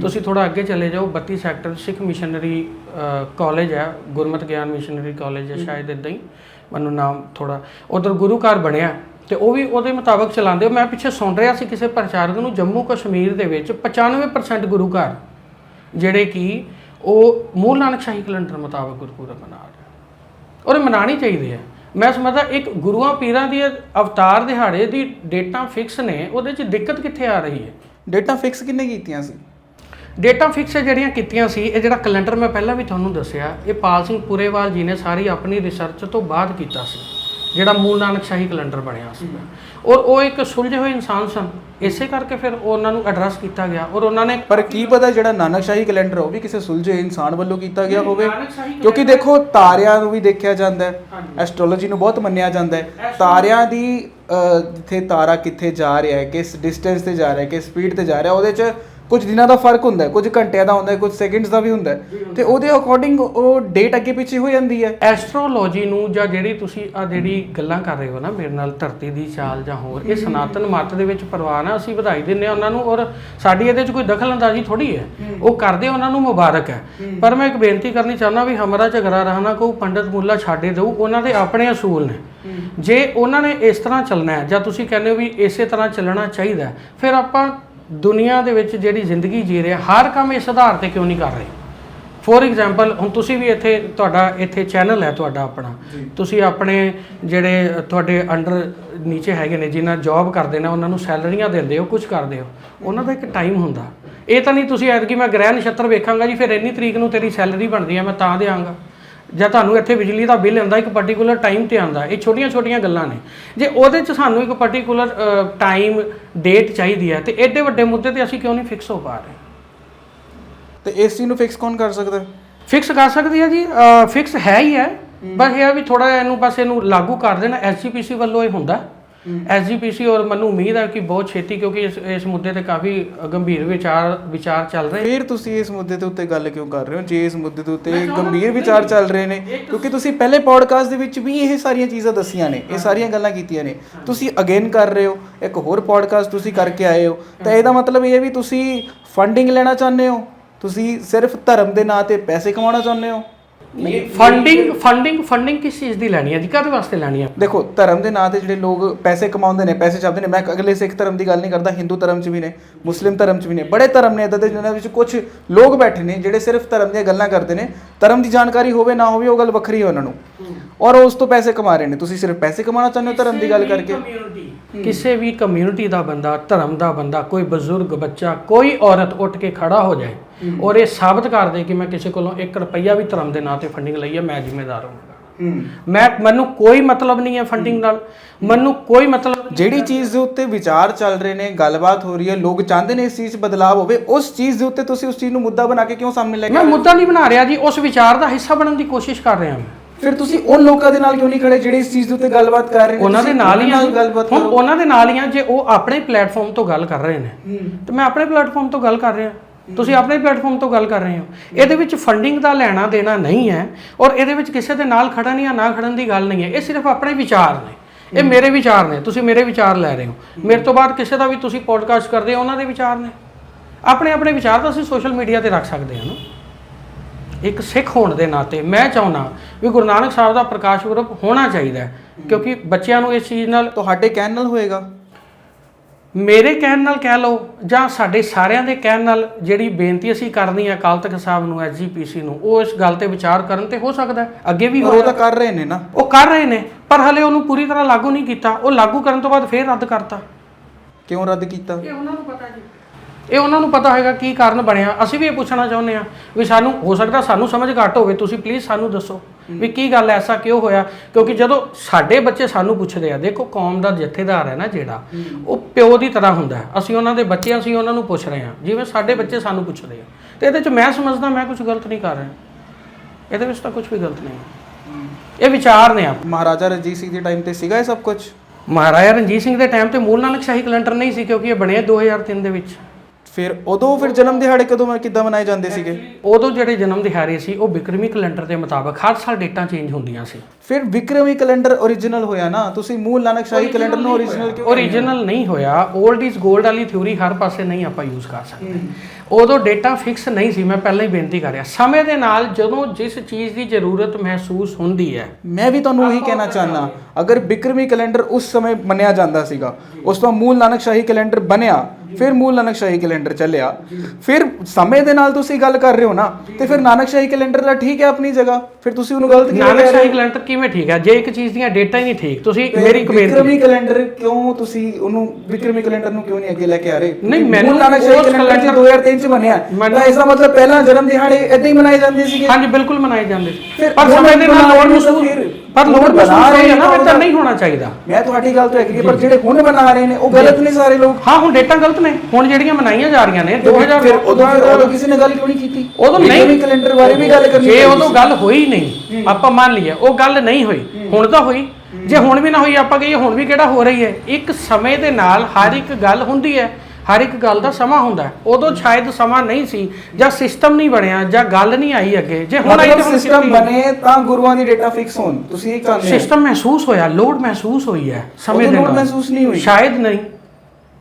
ਤੁਸੀਂ ਥੋੜਾ ਅੱਗੇ ਚਲੇ ਜਾਓ 32 ਸੈਕਟਰ ਸਿੱਖ ਮਿਸ਼ਨਰੀ ਕਾਲਜ ਹੈ ਗੁਰਮਤ ਗਿਆਨ ਮਿਸ਼ਨਰੀ ਕਾਲਜ ਹੈ ਸ਼ਾਇਦ ਇਦਾਂ ਹੀ ਮੈਨੂੰ ਨਾਮ ਥੋੜਾ ਉਧਰ ਗੁਰੂ ਘਰ ਬਣਿਆ ਤੇ ਉਹ ਵੀ ਉਹਦੇ ਮੁਤਾਬਕ ਚਲਾਉਂਦੇ ਹੋ। ਮੈਂ ਪਿੱਛੇ ਸੁਣ ਰਿਹਾ ਸੀ ਕਿਸੇ ਪ੍ਰਚਾਰਕ ਨੂੰ ਜੰਮੂ ਕਸ਼ਮੀਰ ਦੇ ਵਿੱਚ 95% ਗੁਰੂ ਘਰ ਜਿਹੜੇ ਕਿ ਉਹ ਮੂਲ ਨਾਨਕ ਸ਼ਾਹੀ ਕੈਲੰਡਰ ਮੁਤਾਬਕ ਗੁਰਪੁਰਬ ਮਨਾ ਰਹੇ ਔਰ ਮਨਾਣੀ ਚਾਹੀਦੀ ਹੈ। ਮੈਂ ਸਮਝਦਾ ਇੱਕ ਗੁਰੂਆਂ ਪੀਰਾਂ ਦੀ ਅਵਤਾਰ ਦਿਹਾੜੇ ਦੀ ਡੇਟਾਂ ਫਿਕਸ ਨੇ ਉਹਦੇ 'ਚ ਦਿੱਕਤ ਕਿੱਥੇ ਆ ਰਹੀ ਹੈ? ਡੇਟਾ ਫਿਕਸ ਕਿੰਨੇ ਕੀਤੀਆਂ ਸੀ? ਡੇਟਾ ਫਿਕਸ ਜਿਹੜੀਆਂ ਕੀਤੀਆਂ ਸੀ ਇਹ ਜਿਹੜਾ ਕੈਲੰਡਰ ਮੈਂ ਪਹਿਲਾਂ ਵੀ ਤੁਹਾਨੂੰ ਦੱਸਿਆ ਇਹ ਪਾਲ ਸਿੰਘ ਪੁਰੇਵਾਲ ਜੀ ਨੇ ਸਾਰੀ ਆਪਣੀ ਰਿਸਰਚ ਤੋਂ ਬਾਅਦ ਕੀਤਾ ਸੀ ਜਿਹੜਾ ਮੂਲ ਨਾਨਕ ਸ਼ਾਹੀ ਕੈਲੰਡਰ ਬਣਿਆ ਸੀ। ਔਰ ਉਹ ਇੱਕ ਸੁਲਝੇ ਹੋਏ ਇਨਸਾਨ ਸਨ। ਇਸੇ ਕਰਕੇ ਫਿਰ ਉਹਨਾਂ ਨੂੰ ਐਡਰੈਸ ਕੀਤਾ ਗਿਆ ਔਰ ਉਹਨਾਂ ਨੇ ਪਰ ਕੀ ਪਤਾ ਜਿਹੜਾ ਨਾਨਕ ਸ਼ਾਹੀ ਕੈਲੰਡਰ ਉਹ ਵੀ ਕਿਸੇ ਸੁਲਝੇ ਇਨਸਾਨ ਵੱਲੋਂ ਕੀਤਾ ਗਿਆ ਹੋਵੇ? ਕਿਉਂਕਿ ਦੇਖੋ ਤਾਰਿਆਂ ਨੂੰ ਵੀ ਦੇਖਿਆ ਜਾਂਦਾ ਹੈ। ਐਸਟ੍ਰੋਲੋਜੀ ਨੂੰ ਬਹੁਤ ਮੰਨਿਆ ਜਾਂਦਾ ਹੈ। ਤਾਰਿਆਂ ਦੀ ਜਿੱਥੇ ਤਾਰਾ ਕਿੱਥੇ ਜਾ ਰਿਹਾ ਹੈ ਕਿਸ ਡਿਸਟੈਂਸ ਤੇ ਜਾ ਰਿਹਾ ਹੈ ਕਿਸ ਸਪੀਡ ਤੇ ਜਾ ਰਿਹਾ ਉਹਦੇ 'ਚ ਕੁਝ ਦਿਨਾਂ ਦਾ ਫ਼ਰਕ ਹੁੰਦਾ ਹੈ ਕੁਝ ਘੰਟਿਆਂ ਦਾ ਹੁੰਦਾ ਹੈ ਕੁਝ ਸੈਕਿੰਡਸ ਦਾ ਵੀ ਹੁੰਦਾ ਹੈ। ਤੇ ਉਹਦੇ ਅਕੋਰਡਿੰਗ ਉਹ ਡੇਟ ਅੱਗੇ ਪਿੱਛੇ ਹੋ ਜਾਂਦੀ ਹੈ। ਐਸਟ੍ਰੋਲੋਜੀ ਨੂੰ ਜਾਂ ਜਿਹੜੀ ਤੁਸੀਂ ਆ ਜਿਹੜੀ ਗੱਲਾਂ ਕਰ ਰਹੇ ਹੋ ਨਾ ਮੇਰੇ ਨਾਲ ਧਰਤੀ ਦੀ ਚਾਲ ਜਾਂ ਹੋਰ ਇਹ ਸਨਾਤਨ ਮਤ ਦੇ ਵਿੱਚ ਪ੍ਰਵਾਨ ਆ ਅਸੀਂ ਵਧਾਈ ਦਿੰਦੇ ਆ ਉਹਨਾਂ ਨੂੰ ਔਰ ਸਾਡੀ ਇਹਦੇ 'ਚ ਕੋਈ ਦਖਲਅੰਦਾਜ਼ੀ ਥੋੜੀ ਹੈ। ਉਹ ਕਰਦੇ ਉਹਨਾਂ ਨੂੰ ਮੁਬਾਰਕ ਹੈ। ਪਰ ਮੈਂ ਇੱਕ ਬੇਨਤੀ ਕਰਨੀ ਚਾਹੁੰਦਾ ਵੀ ਹਮਾਰਾ ਝਗੜਾ ਰਹਿਣਾ ਕੋ ਪੰਡਤ ਮੁੱਲਾ ਛਾੜੇ ਦਊ ਉਹਨਾਂ ਦੇ ਆਪਣੇ ਅਸੂਲ ਨੇ। ਜੇ ਉਹਨਾਂ ਨੇ ਇਸ ਤਰ੍ਹਾਂ ਚੱਲਣਾ ਹੈ ਜਾਂ ਤੁਸੀਂ ਕਹਿੰਦੇ ਹੋ ਵੀ ਇਸੇ ਤਰ੍ਹਾਂ ਚੱਲਣਾ ਚਾਹੀਦਾ ਫਿਰ ਆਪਾਂ ਦੁਨੀਆ ਦੇ ਵਿੱਚ ਜਿਹੜੀ ਜ਼ਿੰਦਗੀ ਜੀ ਰਹੇ ਹਰ ਕੰਮ ਇਸ ਆਧਾਰ ਤੇ ਕਿਉਂ ਨਹੀਂ ਕਰ ਰਹੇ? ਫੋਰ ਐਗਜ਼ਾਮਪਲ ਹੁਣ ਤੁਸੀਂ ਵੀ ਇੱਥੇ ਤੁਹਾਡਾ ਇੱਥੇ ਚੈਨਲ ਹੈ ਤੁਹਾਡਾ ਆਪਣਾ। ਤੁਸੀਂ ਆਪਣੇ ਜਿਹੜੇ ਤੁਹਾਡੇ ਅੰਡਰ ਨੀਚੇ ਹੈਗੇ ਨੇ ਜਿਨ੍ਹਾਂ ਜੌਬ ਕਰਦੇ ਨੇ ਉਹਨਾਂ ਨੂੰ ਸੈਲਰੀਆਂ ਦਿੰਦੇ ਹੋ ਕੁਝ ਕਰਦੇ ਹੋ। ਉਹਨਾਂ ਦਾ ਇੱਕ ਟਾਈਮ ਹੁੰਦਾ। ਇਹ ਤਾਂ ਨਹੀਂ ਤੁਸੀਂ ਐਤਕੀ ਮੈਂ ਗ੍ਰਹਿ ਨਛੱਤਰ ਵੇਖਾਂਗਾ ਜੀ ਫਿਰ ਇੰਨੀ ਤਰੀਕ ਨੂੰ ਤੇਰੀ ਸੈਲਰੀ ਬਣਦੀ ਹੈ ਮੈਂ ਤਾਂ ਦਿਆਂਗਾ। ਜਾਂ ਤੁਹਾਨੂੰ ਇੱਥੇ ਬਿਜਲੀ ਦਾ ਬਿੱਲ ਆਉਂਦਾ ਇੱਕ ਪਾਰਟਿਕੂਲਰ ਟਾਈਮ ਤੇ ਆਉਂਦਾ ਇਹ ਛੋਟੀਆਂ-ਛੋਟੀਆਂ ਗੱਲਾਂ ਨੇ। ਜੇ ਉਹਦੇ 'ਚ ਸਾਨੂੰ ਇੱਕ ਪਾਰਟਿਕੂਲਰ ਟਾਈਮ ਡੇਟ ਚਾਹੀਦੀ ਹੈ ਤੇ ਐਡੇ ਵੱਡੇ ਮੁੱਦੇ ਤੇ ਅਸੀਂ ਕਿਉਂ ਨਹੀਂ ਫਿਕਸ ਹੋ ਪਾ ਰਹੇ? ਤੇ ਇਸ ਚੀਜ਼ ਨੂੰ ਫਿਕਸ ਕੌਣ ਕਰ ਸਕਦਾ? ਫਿਕਸ ਕਰ ਸਕਦੀ ਹੈ ਜੀ ਫਿਕਸ ਹੈ ਹੀ ਹੈ ਬਸ ਇਹ ਆ ਵੀ ਥੋੜਾ ਇਹਨੂੰ ਬਸ ਇਹਨੂੰ ਲਾਗੂ ਕਰ ਦੇਣਾ ਐਸਜੀਪੀਸੀ ਵੱਲੋਂ ਇਹ ਹੁੰਦਾ। ਐਸਜੀਪੀਸੀ ਔਰ ਮੈਨੂੰ ਉਮੀਦ ਹੈ ਕਿ ਬਹੁਤ ਛੇਤੀ ਕਿਉਂਕਿ ਇਸ ਇਸ ਮੁੱਦੇ ਤੇ ਕਾਫੀ ਗੰਭੀਰ ਵਿਚਾਰ ਵਿਚਾਰ ਚੱਲ ਰਹੇ ਫਿਰ ਤੁਸੀਂ ਇਸ ਮੁੱਦੇ ਦੇ ਉੱਤੇ ਗੱਲ ਕਿਉਂ ਕਰ ਰਹੇ ਹੋ? ਜੇ ਇਸ ਮੁੱਦੇ ਦੇ ਉੱਤੇ ਗੰਭੀਰ ਵਿਚਾਰ ਚੱਲ ਰਹੇ ਨੇ ਕਿਉਂਕਿ ਤੁਸੀਂ ਪਹਿਲੇ ਪੋਡਕਾਸਟ ਦੇ ਵਿੱਚ ਵੀ ਇਹ ਸਾਰੀਆਂ ਚੀਜ਼ਾਂ ਦੱਸੀਆਂ ਨੇ ਇਹ ਸਾਰੀਆਂ ਗੱਲਾਂ ਕੀਤੀਆਂ ਨੇ। ਤੁਸੀਂ ਅਗੇਨ ਕਰ ਰਹੇ ਹੋ ਇੱਕ ਹੋਰ ਪੋਡਕਾਸਟ ਤੁਸੀਂ ਕਰਕੇ ਆਏ ਹੋ। ਤਾਂ ਇਹਦਾ ਮਤਲਬ ਇਹ ਹੈ ਵੀ ਤੁਸੀਂ ਫੰਡਿੰਗ ਲੈਣਾ ਚਾਹੁੰਦੇ ਹੋ ਤੁਸੀਂ ਸਿਰਫ ਧਰਮ ਦੇ ਨਾਂ ਤੇ ਪੈਸੇ ਕਮਾਉਣਾ ਚਾਹੁੰਦੇ ਹੋ। ਫੰਡਿੰਗ ਫੰਡਿੰਗ ਫੰਡਿੰਗ ਕਿਸ ਚੀਜ਼ ਦੀ ਲੈਣੀ ਹੈ ਜੀ? ਕਾਹਦੇ ਵਾਸਤੇ ਲੈਣੀ ਹੈ? ਦੇਖੋ ਧਰਮ ਦੇ ਨਾਂ ਤੇ ਜਿਹੜੇ ਲੋਕ ਪੈਸੇ ਕਮਾਉਂਦੇ ਨੇ ਪੈਸੇ ਚਾਹਦੇ ਨੇ ਮੈਂ ਅਗਲੇ ਸਿੱਖ ਧਰਮ ਦੀ ਗੱਲ ਨਹੀਂ ਕਰਦਾ ਹਿੰਦੂ ਧਰਮ 'ਚ ਵੀ ਨੇ ਮੁਸਲਿਮ ਧਰਮ 'ਚ ਵੀ ਨੇ ਬੜੇ ਧਰਮ ਨੇ ਇੱਦਾਂ ਦੇ ਜਿਨ੍ਹਾਂ ਵਿੱਚ ਕੁਝ ਲੋਕ ਬੈਠੇ ਨੇ ਜਿਹੜੇ ਸਿਰਫ ਧਰਮ ਦੀਆਂ ਗੱਲਾਂ ਕਰਦੇ ਨੇ ਧਰਮ ਦੀ ਜਾਣਕਾਰੀ ਹੋਵੇ ਨਾ ਹੋਵੇ ਉਹ ਗੱਲ ਵੱਖਰੀ ਹੈ ਉਹਨਾਂ ਨੂੰ। ਔਰ ਉਸ ਤੋਂ ਪੈਸੇ ਕਮਾ ਰਹੇ ਨੇ ਤੁਸੀਂ ਸਿਰਫ ਪੈਸੇ ਕਮਾਉਣਾ ਚਾਹੁੰਦੇ ਹੋ ਧਰਮ ਦੀ ਗੱਲ ਕਰਕੇ? ਕਿਸੇ ਵੀ ਕਮਿਊਨਿਟੀ ਦਾ ਬੰਦਾ ਧਰਮ ਦਾ ਬੰਦਾ ਕੋਈ ਬਜ਼ੁਰਗ ਬੱਚਾ ਕੋਈ ਔਰਤ ਉੱਠ ਕੇ ਖੜਾ ਹੋ ਜਾਏ ਔਰ ਇਹ ਸਾਬਤ ਕਰ ਦੇ ਕਿ ਮੈਂ ਕਿਸੇ ਕੋਲੋਂ 1 ਰੁਪਈਆ ਵੀ ਧਰਮ ਦੇ ਨਾਂ ਤੇ ਫੰਡਿੰਗ ਲਈ ਹੈ ਮੈਂ ਜ਼ਿੰਮੇਦਾਰ ਹੋਵਾਂਗਾ ਹੂੰ। ਮੈਂ ਮੈਨੂੰ ਕੋਈ ਮਤਲਬ ਨਹੀਂ ਹੈ ਫੰਡਿੰਗ ਨਾਲ। ਮੈਨੂੰ ਕੋਈ ਮਤਲਬ ਜਿਹੜੀ ਚੀਜ਼ ਦੇ ਉੱਤੇ ਵਿਚਾਰ ਚੱਲ ਰਹੇ ਨੇ ਗੱਲਬਾਤ ਹੋ ਰਹੀ ਹੈ ਲੋਕ ਚਾਹੁੰਦੇ ਨੇ ਇਸ ਚੀਜ਼ 'ਚ ਬਦਲਾਅ ਹੋਵੇ ਉਸ ਚੀਜ਼ ਦੇ ਉੱਤੇ ਤੁਸੀਂ ਉਸ ਚੀਜ਼ ਨੂੰ ਮੁੱਦਾ ਬਣਾ ਕੇ ਕਿਉਂ ਸਾਹਮਣੇ ਲੈ ਕੇ ਮੈਂ ਮੁੱਦਾ ਨਹੀਂ ਬਣਾ ਰਿਹਾ ਜੀ ਉਸ ਵਿਚਾਰ ਦਾ ਹਿੱਸਾ ਬਣਨ ਦੀ ਕੋਸ਼ਿਸ਼ ਕਰ ਰਿਹਾ ਮੈਂ। ਫਿਰ ਤੁਸੀਂ ਉਹ ਲੋਕਾਂ ਦੇ ਨਾਲ ਕਿਉਂ ਨਹੀਂ ਖੜੇ ਜਿਹੜੇ ਇਸ ਚੀਜ਼ ਦੇ ਉੱਤੇ ਗੱਲਬਾਤ ਕਰ ਰਹੇ ਨੇ? ਉਹਨਾਂ ਦੇ ਨਾਲ ਹੀ ਆ। ਗੱਲਬਾਤ ਹੁਣ ਕਰੋ। ਉਹਨਾਂ ਦੇ ਨਾਲ ਹੀ ਆ ਜੇ ਉਹ ਆਪਣੇ ਪਲੇਟਫਾਰਮ ਤੋਂ ਗੱਲ ਕਰ ਰਹੇ ਨੇ। ਤੇ ਮੈਂ ਆਪਣੇ ਪਲੇਟਫਾਰਮ ਤੋਂ ਗੱਲ ਕਰ ਰਿਹਾ। ਤੁਸੀਂ ਆਪਣੇ ਪਲੇਟਫਾਰਮ ਤੋਂ ਗੱਲ ਕਰ ਰਹੇ ਹੋ। ਇਹਦੇ ਵਿੱਚ ਫੰਡਿੰਗ ਦਾ ਲੈਣਾ ਦੇਣਾ ਨਹੀਂ ਹੈ ਔਰ ਇਹਦੇ ਵਿੱਚ ਕਿਸੇ ਦੇ ਨਾਲ ਖੜਨ ਜਾਂ ਨਾ ਖੜਨ ਦੀ ਗੱਲ ਨਹੀਂ ਹੈ। ਇਹ ਸਿਰਫ ਆਪਣੇ ਵਿਚਾਰ ਨੇ। ਇਹ ਮੇਰੇ ਵਿਚਾਰ ਨੇ। ਤੁਸੀਂ ਮੇਰੇ ਵਿਚਾਰ ਲੈ ਰਹੇ ਹੋ। ਮੇਰੇ ਤੋਂ ਬਾਅਦ ਕਿਸੇ ਦਾ ਵੀ ਤੁਸੀਂ ਪੋਡਕਾਸਟ ਕਰਦੇ ਹੋ ਉਹਨਾਂ ਦੇ ਵਿਚਾਰ ਨੇ। ਆਪਣੇ ਆਪਣੇ ਵਿਚਾਰ ਤਾਂ ਅਸੀਂ ਸੋਸ਼ਲ ਮੀਡੀਆ ਤੇ ਰੱਖ ਸਕਦੇ ਹਾਂ ਨਾ। ਇੱਕ ਸਿੱਖ ਹੋਣ ਦੇ ਨਾਤੇ ਮੈਂ ਚਾਹੁੰਦਾ ਵੀ ਗੁਰੂ ਨਾਨਕ ਸਾਹਿਬ ਦਾ ਪ੍ਰਕਾਸ਼ ਪੁਰਬ ਹੋਣਾ ਚਾਹੀਦਾ ਹੈ ਕਿਉਂਕਿ ਬੱਚਿਆਂ ਨੂੰ ਇਸ ਚੀਜ਼ ਨਾਲ ਤੁਹਾਡੇ ਕਹਿਣ ਨਾਲ ਹੋਏਗਾ। ਮੇਰੇ ਕਹਿਣ ਨਾਲ ਕਹਿ ਲਓ ਜਾਂ ਸਾਡੇ ਸਾਰਿਆਂ ਦੇ ਕਹਿਣ ਨਾਲ ਜਿਹੜੀ ਬੇਨਤੀ ਅਸੀਂ ਕਰਨੀ ਹੈ ਅਕਾਲ ਤਖਤ ਸਾਹਿਬ ਨੂੰ ਐਸਜੀਪੀਸੀ ਨੂੰ ਉਹ ਇਸ ਗੱਲ ਤੇ ਵਿਚਾਰ ਕਰਨ ਤੇ ਹੋ ਸਕਦਾ। ਅੱਗੇ ਵੀ ਉਹ ਤਾਂ ਕਰ ਰਹੇ ਨੇ ਨਾ। ਉਹ ਕਰ ਰਹੇ ਨੇ ਪਰ ਹਲੇ ਉਹਨੂੰ ਪੂਰੀ ਤਰ੍ਹਾਂ ਲਾਗੂ ਨਹੀਂ ਕੀਤਾ। ਉਹ ਲਾਗੂ ਕਰਨ ਤੋਂ ਬਾਅਦ ਫੇਰ ਰੱਦ ਕਰਤਾ। ਕਿਉਂ ਰੱਦ ਕੀਤਾ? ਇਹ ਉਹਨਾਂ ਨੂੰ ਪਤਾ ਜੀ। ਇਹ ਉਹਨਾਂ ਨੂੰ ਪਤਾ ਹੋਏਗਾ ਕੀ ਕਾਰਨ ਬਣਿਆ। ਅਸੀਂ ਵੀ ਇਹ ਪੁੱਛਣਾ ਚਾਹੁੰਦੇ ਆ ਵੀ ਸਾਨੂੰ ਹੋ ਸਕਦਾ ਸਾਨੂੰ ਸਮਝ ਘੱਟ ਹੋਵੇ ਤੁਸੀਂ ਪਲੀਜ਼ ਸਾਨੂੰ ਦੱਸੋ ਵੀ ਕੀ ਗੱਲ ਐਸਾ ਕਿਉਂ ਹੋਇਆ? ਕਿਉਂਕਿ ਜਦੋਂ ਸਾਡੇ ਬੱਚੇ ਸਾਨੂੰ ਪੁੱਛਦੇ ਆ ਦੇਖੋ ਕੌਮ ਦਾ ਜਥੇਦਾਰ ਹੈ ਨਾ ਜਿਹੜਾ ਉਹ ਪਿਓ ਦੀ ਤਰ੍ਹਾਂ ਹੁੰਦਾ ਅਸੀਂ ਉਹਨਾਂ ਦੇ ਬੱਚੇ ਅਸੀਂ ਉਹਨਾਂ ਨੂੰ ਪੁੱਛ ਰਹੇ ਹਾਂ। ਜਿਵੇਂ ਸਾਡੇ ਬੱਚੇ ਸਾਨੂੰ ਪੁੱਛਦੇ ਆ। ਤੇ ਇਹਦੇ ਚ ਮੈਂ ਸਮਝਦਾ ਮੈਂ ਕੁਝ ਗਲਤ ਨਹੀਂ ਕਰ ਰਿਹਾ। ਇਹਦੇ ਵਿੱਚ ਤਾਂ ਕੁਝ ਵੀ ਗਲਤ ਨਹੀਂ ਇਹ ਵਿਚਾਰ ਨੇ ਆ ਮਹਾਰਾਜਾ ਰਣਜੀਤ ਸਿੰਘ ਦੇ ਟਾਈਮ ਤੇ ਸੀਗਾ ਇਹ ਸਭ ਕੁਝ ਮਹਾਰਾਜਾ ਰਣਜੀਤ ਸਿੰਘ ਦੇ ਟਾਈਮ ਤੇ ਮੂਲ ਨਾਨਕ ਸ਼ਾਹੀ ਕੈਲੰਡਰ ਨਹੀਂ ਸੀ ਕਿਉਂਕਿ ਇਹ ਬਣਿਆ 2003 ਦੇ ਵਿੱਚ। ਫਿਰ ਉਦੋਂ ਫਿਰ ਜਨਮ ਦਿਹਾੜੇ ਕਦੋਂ ਮੈਂ ਕਿੱਦਾਂ ਮਨਾਏ ਜਾਂਦੇ ਸੀਗੇ? ਉਦੋਂ ਜਿਹੜੇ ਜਨਮ ਦਿਹਾੜੇ ਸੀ ਉਹ ਬਿਕਰਮੀ ਕੈਲੰਡਰ ਦੇ ਮੁਤਾਬਕ ਹਰ ਸਾਲ ਡੇਟਾਂ ਚੇਂਜ ਹੁੰਦੀਆਂ ਸੀ। ਫਿਰ ਵਿਕਰਮੀ ਕੈਲੰਡਰ origignal ਹੋਇਆ ਨਾ? ਤੁਸੀਂ ਮੂਲ ਨਾਨਕ ਸ਼ਾਹੀ ਕੈਲੰਡਰ ਨੂੰ origignal ਕਿਉਂ ਓਰੀਜਨਲ ਨਹੀਂ ਹੋਇਆ। 올ਡ ਇਜ਼ 골ਡ ਵਾਲੀ ਥਿਊਰੀ ਹਰ ਪਾਸੇ ਨਹੀਂ ਆਪਾਂ ਯੂਜ਼ ਕਰ ਸਕਦੇ। ਉਦੋਂ ਡੇਟਾ ਫਿਕਸ ਨਹੀਂ ਸੀ ਮੈਂ ਪਹਿਲਾਂ ਹੀ ਬੇਨਤੀ ਕਰ ਰਿਹਾ। ਸਮੇਂ ਦੇ ਨਾਲ ਜਦੋਂ ਜਿਸ ਚੀਜ਼ ਦੀ ਜ਼ਰੂਰਤ ਮਹਿਸੂਸ ਹੁੰਦੀ ਹੈ ਮੈਂ ਵੀ ਤੁਹਾਨੂੰ ਉਹੀ ਕਹਿਣਾ ਚਾਹਨਾ ਅਗਰ ਬਿਕਰਮੀ ਕੈਲੰਡਰ ਉਸ ਸਮੇਂ ਮੰਨਿਆ ਜਾਂਦਾ ਸੀਗਾ ਉਸ ਤੋਂ ਮੂਲ ਨਾਨਕ ਸ਼ਾਹੀ ਕੈਲੰਡਰ ਬਣਿਆ ਫਿਰ ਮੂਲ ਨਾਨਕ ਸ਼ਾਹੀ ਕੈਲੰਡਰ ਚੱਲਿਆ। ਫਿਰ ਸਮੇਂ ਦੇ ਨਾਲ ਤੁਸੀਂ ਗੱਲ ਕਰ ਰਹੇ ਹੋ ਨਾ ਤੇ ਫਿਰ ਨਾਨਕ ਸ਼ਾਹੀ ਕੈਲੰਡਰ ਦਾ ਠੀਕ ਹੈ ਆਪਣੀ ਜਗ੍ਹਾ ਫਿਰ ਤੁਸੀਂ ਉਹਨੂੰ ਗਲਤ ਕਿਉਂ ਨਾਨਕ ਕਹਿ ਰਹੇ ਸ਼ਾਹੀ ਕੈਲੰਡਰ ਕਿਵੇਂ ਠੀਕ ਹੈ? ਜੇ ਇੱਕ ਚੀਜ਼ ਦੀਆਂ ਡੇਟਾ ਹੀ ਨਹੀਂ ਠੀਕ ਤੁਸੀਂ? ਮੇਰੀ ਇੱਕ ਬੇਨਤੀ ਵਿਕਰਮੀ ਕੈਲੰਡਰ ਕਿਉਂ ਤੁਸੀਂ ਉਹਨੂੰ ਵਿਕਰਮੀ ਕੈਲੰਡਰ ਨੂੰ ਕਿਉਂ ਨਹੀਂ ਅੱਗੇ ਲੈ ਕੇ ਆ ਰਹੇ? ਨਹੀਂ, ਮੈਨੂੰ ਨਾਨਕ ਸ਼ਾਹੀ ਉਸ ਕੈਲੰਡਰ ਜੀ calendar- 2003 ਚ ਬਣਿਆ। ਤਾਂ ਇਸ ਦਾ ਮਤਲਬ ਪਹਿਲਾਂ ਜਨਮ ਦਿਹਾੜੇ ਇਦਾਂ ਹੀ ਮਨਾਏ ਜਾਂਦੇ ਸੀਗੇ। ਹਾਂਜੀ ਬਿਲਕੁਲ ਮਨਾਏ ਜਾਂਦੇ ਸੀ। ਪਰ ਸਮੇਂ ਦੇ ਨਾਲ ਲੋੜ ਫਿਰ- ਪਰ ਲੋੜ ਮਹਿਸੂਸ ਹੋਈ ਨਾ ਤਾਂ ਫਿਰ ਤਾਂ ਨਹੀਂ ਹੋਣਾ ਚਾਹੀਦਾ। ਮੈਂ ਤੁਹਾਡੀ ਗੱਲ ਤੋਂ ਐਗਰੀ ਪਰ ਜਿਹੜੇ ਹੁਣ ਬਣਾ ਰਹੇ ਨੇ ਉਹ ਗਲਤ ਨੇ ਸਾਰੇ ਲੋਕ। ਹਾਂ ਹੁਣ ਡੇਟਾ ਗਲਤ ਨੇ। ਹੁਣ ਜਿਹੜੀਆਂ ਮਨਾਈਆਂ ਜਾ ਰਹੀਆਂ ਨੇ ਫਿਰ 2000 ਉਦੋਂ ਫਿਰ ਉਦੋਂ ਕਿਸੇ ਨੇ ਗੱਲ ਕਿਉਂ ਨਹੀਂ ਕੀਤੀ? ਉਦੋਂ ਨਹੀਂ। ਕੈਲੰਡਰ ਬਾਰੇ ਵੀ ਗੱਲ ਕਰਨੀ ਜੇ ਉਦੋਂ। ਗੱਲ ਹੋਈ ਨਹੀਂ ਆਪਾਂ ਮੰਨ ਲਈਏ ਉਹ ਗੱਲ ਨਹੀਂ ਹੋਈ। ਹੁਣ ਤਾਂ ਹੋਈ। ਜੇ ਹੁਣ ਵੀ ਨਾ ਹੋਈ ਆਪਾਂ ਕਹੀਏ ਹੁਣ ਵੀ ਕਿਹੜਾ ਹੋ ਰਹੀ ਹੈ। ਇੱਕ ਸਮੇਂ ਦੇ ਨਾਲ ਹਰ ਇੱਕ ਗੱਲ ਹੁੰਦੀ ਹੈ। ਹਰ ਇੱਕ ਗੱਲ ਦਾ ਸਮਾਂ ਹੁੰਦਾ। ਉਦੋਂ ਸ਼ਾਇਦ ਸਮਾਂ ਨਹੀਂ ਸੀ ਜਾਂ ਸਿਸਟਮ ਨਹੀਂ ਬਣਿਆ ਜਾਂ ਗੱਲ ਨਹੀਂ ਆਈ ਅੱਗੇ। ਜੇ ਹੁਣ ਆਈ ਤਾਂ ਸਿਸਟਮ ਬਣੇ ਤਾਂ ਗੁਰੂਆਂ ਦੀ ਡੇਟਾ ਫਿਕਸ ਹੋਣ। ਤੁਸੀਂ ਇਹ ਚਾਹੁੰਦੇ ਹੋ? ਸਿਸਟਮ ਮਹਿਸੂਸ ਹੋਇਆ ਲੋਡ ਮਹਿਸੂਸ ਹੋਈ ਹੈ ਸਮੇਂ ਦੇ ਨਾਲ। ਮਹਿਸੂਸ ਨਹੀਂ ਹੋਈ। ਸ਼ਾਇਦ ਨਹੀਂ।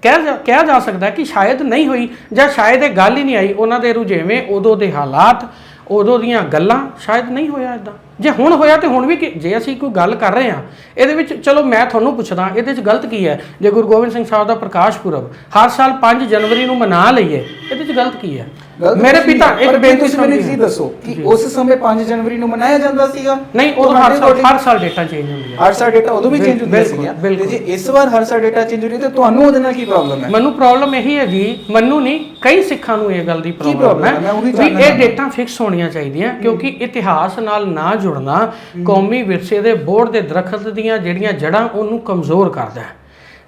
ਕਹਿ ਜਾ- ਕਿਹਾ ਜਾ ਸਕਦਾ ਕਿ ਸ਼ਾਇਦ ਨਹੀਂ ਹੋਈ ਜਾਂ ਸ਼ਾਇਦ ਇਹ ਗੱਲ ਹੀ ਨਹੀਂ ਆਈ। ਉਹਨਾਂ ਦੇ ਰੁਝੇਵੇਂ ਉਦੋਂ ਦੇ ਹਾਲਾਤ ਉਦੋਂ ਦੀਆਂ ਗੱਲਾਂ ਸ਼ਾਇਦ ਨਹੀਂ ਹੋਇਆ ਇਦਾਂ ਜੇ ਹੁਣ ਹੋਇਆ ਤੇ ਹੁਣ ਵੀ ਕਿ- ਜੇ ਅਸੀਂ ਕੋਈ ਗੱਲ ਕਰ ਰਹੇ ਹਾਂ, ਇਹਦੇ ਵਿੱਚ ਚਲੋ ਮੈਂ ਤੁਹਾਨੂੰ ਪੁੱਛਦਾ, ਇਹਦੇ ਵਿੱਚ ਗਲਤ ਕੀ ਹੈ? ਜੇ ਗੁਰੂ ਗੋਬਿੰਦ ਸਿੰਘ ਸਾਹਿਬ ਦਾ ਪ੍ਰਕਾਸ਼ ਪੁਰਬ ਹਰ ਸਾਲ 5 ਜਨਵਰੀ ਨੂੰ ਮਨਾ ਲਈਏ, ਇਹਦੇ ਵਿੱਚ ਗਲਤ ਕੀ ਹੈ? ਮੇਰੇ ਪਿਤਾ ਇੱਕ ਬੇਨਤੀ ਤੁਸੀਂ ਮੈਨੂੰ। ਚੀਜ਼ ਦੱਸੋ ਕਿ ਉਸ ਸਮੇਂ 5 ਜਨਵਰੀ ਨੂੰ ਮਨਾਇਆ ਜਾਂਦਾ ਸੀਗਾ? ਨਹੀਂ ਉਹ ਹਰ ਸਾਲ according- ਹਰ ਸਾਲ ਡੇਟਾ ਚੇਂਜ ਹੁੰਦੀ ਹੈ। ਹਰ ਸਾਲ ਡੇਟਾ ਉਦੋਂ ਵੀ ਚੇਂਜ ਹੁੰਦਾ ਸੀਗਾ ਬਿਲਕੁਲ। ਜੇ ਇਸ ਵਾਰ ਹਰ ਸਾਲ ਡੇਟਾ ਚੇਂਜ ਹੋ ਰਹੀ ਤੇ ਤੁਹਾਨੂੰ ਉਹਦੇ ਨਾਲ ਕੀ ਪ੍ਰੋਬਲਮ ਹੈ? ਮੈਨੂੰ ਪ੍ਰੋਬਲਮ ਇਹੀ ਹੈ ਜੀ ਮੈਨੂੰ ਨਹੀਂ ਕਈ ਸਿੱਖਾਂ ਨੂੰ ਇਹ ਗੱਲ ਦੀ ਪ੍ਰੋਬਲਮ ਹੈ ਵੀ ਇਹ। ਡੇਟਾ ਫਿਕਸ ਹੋਣੀਆਂ ਚਾਹੀਦੀਆਂ ਕਿਉਂਕਿ ਇਤਿਹਾਸ ਨਾਲ ਨਾ ਜੁੜਨਾ ਕੌਮੀ ਵਿਰਸੇ ਦੇ ਬੋੜ ਦੇ ਦਰਖਤ ਦੀਆਂ ਜਿਹੜੀਆਂ ਜੜਾਂ ਉਹਨੂੰ ਕਮਜ਼ੋਰ ਕਰਦਾ ਹੈ।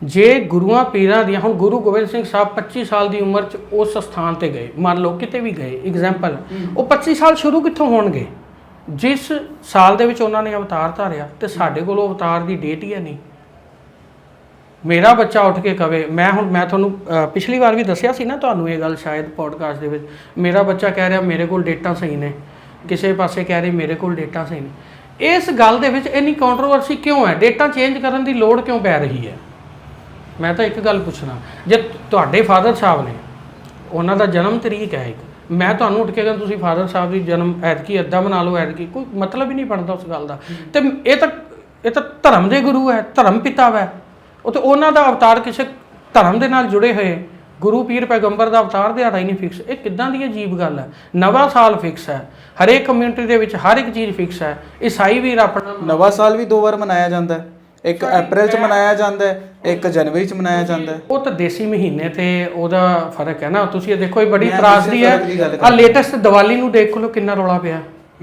ਜੇ ਗੁਰੂਆਂ ਪੀਰਾਂ ਦੀਆਂ, ਹੁਣ ਗੁਰੂ ਗੋਬਿੰਦ ਸਿੰਘ ਸਾਹਿਬ 25 ਸਾਲ ਦੀ ਉਮਰ 'ਚ ਉਸ ਸਥਾਨ ਤੇ ਗਏ, ਮੰਨ ਲਓ ਕਿਤੇ ਵੀ ਗਏ ਐਗਜ਼ਾਮਪਲ ਉਹ 25 ਸਾਲ ਸ਼ੁਰੂ ਕਿੱਥੋਂ ਹੋਣਗੇ? ਜਿਸ ਸਾਲ ਦੇ ਵਿੱਚ ਉਹਨਾਂ ਨੇ ਅਵਤਾਰ ਧਾਰਿਆ ਤੇ ਸਾਡੇ ਕੋਲ ਉਹ ਅਵਤਾਰ ਦੀ ਡੇਟ ਹੀ ਹੈ ਨਹੀਂ। ਮੇਰਾ ਬੱਚਾ ਉੱਠ ਕੇ ਕਵੇ, ਮੈਂ ਹੁਣ, ਮੈਂ ਤੁਹਾਨੂੰ ਪਿਛਲੀ ਵਾਰ ਵੀ ਦੱਸਿਆ ਸੀ ਨਾ ਤੁਹਾਨੂੰ ਇਹ ਗੱਲ ਸ਼ਾਇਦ ਪੋਡਕਾਸਟ ਦੇ ਵਿੱਚ, ਮੇਰਾ ਬੱਚਾ ਕਹਿ ਰਿਹਾ ਮੇਰੇ ਕੋਲ ਡੇਟਾ ਸਹੀ ਨੇ, ਕਿਸੇ ਪਾਸੇ ਕਹਿ ਰਹੀ ਮੇਰੇ ਕੋਲ ਡੇਟਾ ਸਹੀ ਨੇ। ਇਸ ਗੱਲ ਦੇ ਵਿੱਚ ਇੰਨੀ ਕੰਟਰੋਵਰਸੀ ਕਿਉਂ ਹੈ? ਡੇਟਾ ਚੇਂਜ ਕਰਨ ਦੀ ਲੋੜ ਕਿਉਂ ਪੈ ਰਹੀ ਹੈ? ਮੈਂ ਤਾਂ ਇੱਕ ਗੱਲ ਪੁੱਛਣਾ, ਜੇ ਤੁਹਾਡੇ ਫਾਦਰ ਸਾਹਿਬ ਨੇ ਉਹਨਾਂ ਦਾ ਜਨਮ ਤਰੀਕ ਹੈ ਇੱਕ, ਮੈਂ ਤੁਹਾਨੂੰ ਉੱਠ ਕੇ ਕਹਿੰਦਾ ਤੁਸੀਂ ਫਾਦਰ ਸਾਹਿਬ ਦੀ ਜਨਮ ਐਤਕੀ ਅੱਧਾ ਬਣਾ ਲਓ, ਐਤਕੀ ਕੋਈ ਮਤਲਬ ਹੀ ਨਹੀਂ ਬਣਦਾ ਉਸ ਗੱਲ ਦਾ। ਤੇ ਇਹ ਤਾਂ ਇਹ ਤਾਂ ਧਰਮ ਦੇ ਗੁਰੂ ਹੈ, ਧਰਮ ਪਿਤਾ ਹੈ ਉਹ ਤੇ ਉਹਨਾਂ ਦਾ ਅਵਤਾਰ ਕਿਸੇ ਧਰਮ ਦੇ ਨਾਲ ਜੁੜੇ ਹੋਏ, ਗੁਰੂ ਪੀਰ ਪੈਗੰਬਰ ਦਾ ਅਵਤਾਰ ਦਿਹਾੜਾ ਹੀ ਨਹੀਂ ਫਿਕਸ ਇਹ ਕਿੱਦਾਂ ਦੀ ਅਜੀਬ ਗੱਲ ਹੈ? ਨਵਾਂ ਸਾਲ ਫਿਕਸ ਹੈ, ਹਰੇਕ ਕਮਿਊਨਿਟੀ ਦੇ ਵਿੱਚ ਹਰ ਇੱਕ ਚੀਜ਼ ਫਿਕਸ ਹੈ, ਈਸਾਈ ਵੀਰ ਆਪਣਾ ਨਵਾਂ ਸਾਲ ਵੀ ਦੋ ਵਾਰ ਮਨਾਇਆ ਜਾਂਦਾ ਹੈ। ਇੱਕ ਅਪ੍ਰੈਲ 'ਚ ਮਨਾਇਆ ਜਾਂਦਾ ਹੈ ਇੱਕ ਜਨਵਰੀ 'ਚ ਮਨਾਇਆ ਜਾਂਦਾ ਹੈ। ਉਹ ਤਾਂ ਦੇਸੀ ਮਹੀਨੇ ਤੇ ਉਹਦਾ ਫ਼ਰਕ ਹੈ ਨਾ। ਤੁਸੀਂ ਇਹ ਦੇਖੋ ਇਹ ਬੜੀ ਮੈਂ ਤਰਾਸਦੀ ਪਿਛਲੇ ਫ਼ਰਕ ਦੀ ਗੱਲ ਹੈ ਆ ਲੇਟੈਸਟ ਦੀਵਾਲੀ ਨੂੰ ਦੇਖ ਲਓ ਕਿੰਨਾ ਰੌਲਾ ਪਿਆ।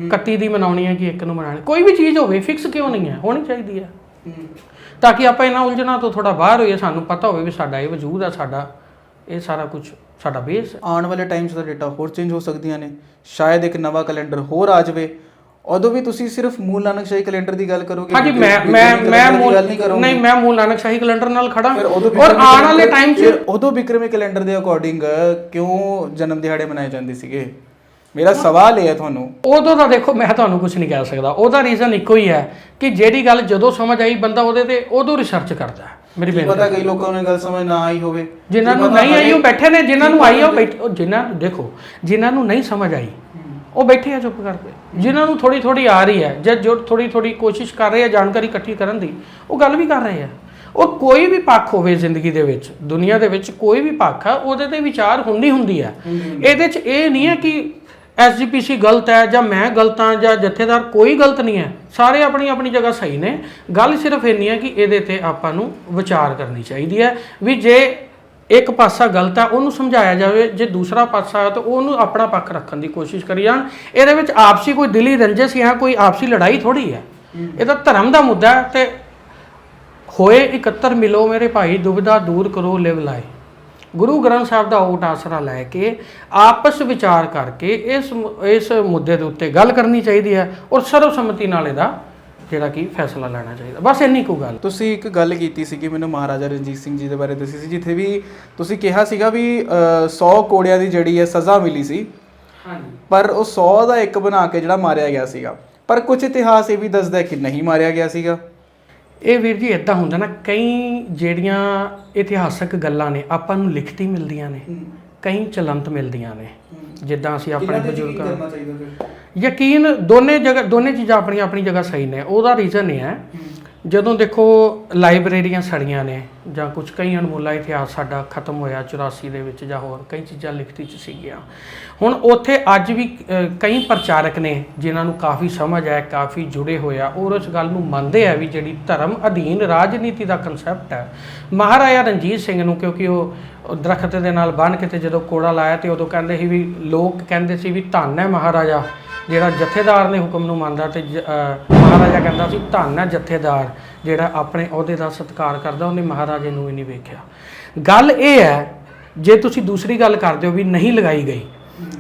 31 ਦੀ ਮਨਾਉਣੀ ਹੈ ਕਿ ਇੱਕ ਨੂੰ ਮਨਾਉਣੀ। ਕੋਈ ਵੀ ਚੀਜ਼ ਹੋਵੇ ਫਿਕਸ ਕਿਉਂ ਨਹੀਂ ਹੈ? ਹੋਣੀ ਚਾਹੀਦੀ ਹੈ। ਤਾਂ ਕਿ ਆਪਾਂ ਇਹਨਾਂ ਉਲਝਣਾਂ ਤੋਂ ਥੋੜਾ ਬਾਹਰ ਹੋਈਏ ਸਾਨੂੰ ਪਤਾ ਹੋਵੇ ਵੀ ਸਾਡਾ ਇਹ ਵਜੂਦ ਹੈ ਸਾਡਾ ਇਹ ਸਾਰਾ ਕੁਝ ਸਾਡਾ ਬੇਸ ਹੈ ਆਉਣ ਵਾਲੇ ਟਾਈਮ 'ਚ ਤਾਂ ਡੇਟਾ ਹੋਰ ਚੇਂਜ ਹੋ ਸਕਦੀਆਂ ਨੇ। ਸ਼ਾਇਦ ਇੱਕ ਨਵਾਂ ਕੈਲੰਡਰ ਹੋਰ ਆ ਜਾਵੇ। ਉਦੋਂ ਵੀ ਤੁਸੀਂ ਸਿਰਫ ਮੂਲ ਨਾਨਕ ਸ਼ਾਹੀ ਕੈਲੰਡਰ ਦੀ ਗੱਲ ਕਰੋਗੇ ਹਾਂਜੀ ਮੈਂ ਮੈਂ ਮੈਂ ਮੂਲ ਨਹੀਂ ਮੈਂ ਮੂਲ ਨਾਨਕ ਸ਼ਾਹੀ ਕੈਲੰਡਰ ਨਾਲ ਖੜਾ। ਔਰ ਆਉਣ ਵਾਲੇ ਟਾਈਮ 'ਚ ਉਦੋਂ ਵਿਕਰਮੀ ਕੈਲੰਡਰ ਦੇ ਅਕੋਰਡਿੰਗ ਕਿਉਂ ਜਨਮ ਦਿਹਾੜੇ ਮਨਾਏ ਜਾਂਦੇ ਸੀਗੇ? ਮੇਰਾ ਸਵਾਲ ਇਹ ਹੈ ਤੁਹਾਨੂੰ। ਉਦੋਂ ਤਾਂ ਦੇਖੋ ਮੈਂ ਤੁਹਾਨੂੰ ਕੁਝ ਨਹੀਂ ਕਹਿ ਸਕਦਾ। ਉਹਦਾ ਰੀਜ਼ਨ ਇੱਕੋ ਹੀ ਹੈ ਕਿ ਜਿਹੜੀ ਗੱਲ ਜਦੋਂ ਸਮਝ ਆਈ ਬੰਦਾ ਉਹਦੇ ਤੇ ਉਦੋਂ ਰਿਸਰਚ ਕਰਦਾ ਹੈ ਮੇਰੀ ਬੇਨਤੀ ਪਤਾ ਕਈ ਲੋਕਾਂ ਨੂੰ ਗੱਲ ਸਮਝ ਨਾ ਆਈ ਹੋਵੇ। ਜਿਨ੍ਹਾਂ ਨੂੰ ਨਹੀਂ ਆਈ ਉਹ ਬੈਠੇ ਨੇ ਜਿਨ੍ਹਾਂ ਨੂੰ ਆਈ ਉਹ ਬੈਠੇ ਜਿਨ੍ਹਾਂ ਨੂੰ ਦੇਖੋ ਜਿਨ੍ਹਾਂ ਨੂੰ ਨਹੀਂ ਸਮਝ ਆਈ ਉਹ ਬੈਠੇ ਆ ਚੁੱਪ ਕਰਕੇ। ਜਿਨ੍ਹਾਂ ਨੂੰ ਥੋੜੀ ਥੋੜੀ ਆ ਰਹੀ ਹੈ ਜਾਂ ਜੋ ਥੋੜੀ ਥੋੜੀ ਕੋਸ਼ਿਸ਼ ਕਰ ਰਹੇ ਆ ਜਾਣਕਾਰੀ ਇਕੱਠੀ ਕਰਨ ਦੀ ਉਹ ਗੱਲ ਵੀ ਕਰ ਰਹੇ ਆ। ਉਹ ਕੋਈ ਵੀ ਪੱਖ ਹੋਵੇ ਜ਼ਿੰਦਗੀ ਦੇ ਵਿੱਚ ਦੁਨੀਆ ਦੇ ਵਿੱਚ ਕੋਈ ਵੀ ਪੱਖ ਆ ਉਹਦੇ ਤੇ ਵਿਚਾਰ ਹੁੰਦੀ ਹੁੰਦੀ ਹੈ ਇਹਦੇ 'ਚ ਇਹ ਨਹੀਂ ਹੈ ਕਿ ਐਸਜੀਪੀਸੀ ਗਲਤ ਹੈ ਜਾਂ ਮੈਂ ਗਲਤ ਹਾਂ ਜਾਂ ਜਥੇਦਾਰ ਕੋਈ ਗਲਤ ਨਹੀਂ ਹੈ। ਸਾਰੇ ਆਪਣੀ ਆਪਣੀ ਜਗ੍ਹਾ ਸਹੀ ਨੇ। ਗੱਲ ਸਿਰਫ ਇੰਨੀ ਹੈ ਕਿ ਇਹਦੇ ਤੇ ਆਪਾਂ ਨੂੰ ਵਿਚਾਰ ਕਰਨੀ ਚਾਹੀਦੀ ਹੈ ਵੀ ਜੇ ਇੱਕ ਪਾਸਾ ਗਲਤ ਹੈ ਉਹਨੂੰ ਸਮਝਾਇਆ ਜਾਵੇ ਜੇ ਦੂਸਰਾ ਪਾਸਾ ਹੈ ਤਾਂ ਉਹਨੂੰ ਆਪਣਾ ਪੱਖ ਰੱਖਣ ਦੀ ਕੋਸ਼ਿਸ਼ ਕਰੀ ਜਾਣ। ਇਹਦੇ ਵਿੱਚ ਆਪਸੀ ਕੋਈ ਦਿਲੀ ਰੰਜਿਸ਼ ਜਾਂ ਕੋਈ ਆਪਸੀ ਲੜਾਈ ਥੋੜੀ ਹੈ। ਇਹ ਤਾਂ ਧਰਮ ਦਾ ਮੁੱਦਾ ਹੈ ਤੇ ਹੋਏ ਇਕੱਤਰ ਮਿਲੋ ਮੇਰੇ ਭਾਈ ਦੁਬਿਧਾ ਦੂਰ ਕਰੋ ਲਿਵ ਲਾਏ ਗੁਰੂ ਗ੍ਰੰਥ ਸਾਹਿਬ ਦਾ ਓਟ ਆਸਰਾ ਲੈ ਕੇ ਆਪਸ ਵਿਚਾਰ ਕਰਕੇ ਇਸ ਇਸ ਮੁੱਦੇ ਦੇ ਉੱਤੇ ਗੱਲ ਕਰਨੀ ਚਾਹੀਦੀ ਹੈ ਔਰ ਸਰਵਸੰਮਤੀ ਨਾਲ ਇਹਦਾ ਜਿਹੜਾ ਕਿ ਫੈਸਲਾ ਲੈਣਾ ਚਾਹੀਦਾ। ਬਸ ਇੰਨੀ ਕੁ ਗੱਲ। ਤੁਸੀਂ ਇੱਕ ਗੱਲ ਕੀਤੀ ਸੀ ਕਿ ਮੈਨੂੰ ਮਹਾਰਾਜਾ ਰਣਜੀਤ ਸਿੰਘ ਜੀ ਦੇ ਬਾਰੇ ਦੱਸੀ ਸੀ ਜਿੱਥੇ ਵੀ ਤੁਸੀਂ ਕਿਹਾ ਸੀਗਾ ਵੀ 100 ਕੋੜਿਆਂ ਦੀ ਜਿਹੜੀ ਹੈ ਸਜ਼ਾ ਮਿਲੀ ਸੀ। ਹਾਂਜੀ। ਪਰ ਉਹ 100 ਦਾ ਇੱਕ ਬਣਾ ਕੇ ਜਿਹੜਾ ਮਾਰਿਆ ਗਿਆ ਸੀਗਾ। ਪਰ ਕੁਝ ਇਤਿਹਾਸ ਇਹ ਵੀ ਦੱਸਦਾ ਹੈ ਕਿ ਨਹੀਂ ਮਾਰਿਆ ਗਿਆ ਸੀਗਾ। ਇਹ ਵੀਰ ਜੀ ਇਦਾਂ ਹੁੰਦਾ ਨਾ ਕਈ ਜਿਹੜੀਆਂ ਇਤਿਹਾਸਕ ਗੱਲਾਂ ਨੇ ਆਪਾਂ ਨੂੰ ਲਿਖਤੀ ਮਿਲਦੀਆਂ ਨੇ। ਕਈ ਚਲੰਤ ਮਿਲਦੀਆਂ ਨੇ। ਜਿੱਦਾਂ ਅਸੀਂ ਆਪਣੇ ਬਜ਼ੁਰਗਾਂ ਚਾਹੀਦਾ ਫਿਰ। ਯਕੀਨ ਦੋਨੇ ਜਗ੍ਹਾ ਦੋਨੇ ਚੀਜ਼ਾਂ ਆਪਣੀ ਆਪਣੀ ਜਗ੍ਹਾ ਸਹੀ ਨੇ ਉਹਦਾ ਰੀਜ਼ਨ ਇਹ ਹੈ। ਜਦੋਂ ਦੇਖੋ ਲਾਇਬ੍ਰੇਰੀਆਂ ਸੜੀਆਂ ਨੇ ਜਾਂ ਕੁਝ ਕਈ ਅਣਮੁੱਲਾ ਇਤਿਹਾਸ ਸਾਡਾ ਖਤਮ ਹੋਇਆ 84 ਦੇ ਵਿੱਚ ਜਾਂ ਹੋਰ ਕਈ ਚੀਜ਼ਾਂ ਲਿਖਤੀ ਚ ਸੀਗੀਆਂ। ਹੁਣ ਉੱਥੇ ਅੱਜ ਵੀ ਕਈ ਪ੍ਰਚਾਰਕ ਨੇ ਜਿਨ੍ਹਾਂ ਨੂੰ ਕਾਫੀ ਸਮਝ ਹੈ, ਕਾਫੀ ਜੁੜੇ ਹੋਇਆ ਔਰ ਉਸ ਗੱਲ ਨੂੰ ਮੰਨਦੇ ਆ ਵੀ ਜਿਹੜੀ ਧਰਮ ਅਧੀਨ ਰਾਜਨੀਤੀ ਦਾ ਕਨਸੈਪਟ ਹੈ, ਮਹਾਰਾਜਾ ਰਣਜੀਤ ਸਿੰਘ ਨੂੰ ਕਿਉਂਕਿ ਉਹ ਉਹ ਦਰਖਤ ਦੇ ਨਾਲ ਬੰਨ੍ਹ ਕੇ ਤੇ ਜਦੋਂ ਕੋੜਾ ਲਾਇਆ ਤੇ ਉਦੋਂ ਕਹਿੰਦੇ ਸੀ ਵੀ ਲੋਕ ਕਹਿੰਦੇ ਸੀ ਵੀ ਧੰਨ ਹੈ ਮਹਾਰਾਜਾ, ਜਿਹੜਾ ਜਥੇਦਾਰ ਨੇ ਹੁਕਮ ਨੂੰ ਮੰਨਦਾ ਤੇ ਜ- ਮਹਾਰਾਜਾ ਕਹਿੰਦਾ ਸੀ, ਧੰਨ ਹੈ ਜਥੇਦਾਰ ਜਿਹੜਾ ਆਪਣੇ ਅਹੁਦੇ ਦਾ ਸਤਿਕਾਰ ਕਰਦਾ, ਉਹਨੇ ਮਹਾਰਾਜੇ ਨੂੰ ਹੀ ਨਹੀਂ ਵੇਖਿਆ। ਗੱਲ ਇਹ ਹੈ, ਜੇ ਤੁਸੀਂ ਦੂਸਰੀ ਗੱਲ ਕਰਦੇ ਹੋ ਵੀ ਨਹੀਂ ਲਗਾਈ ਗਈ,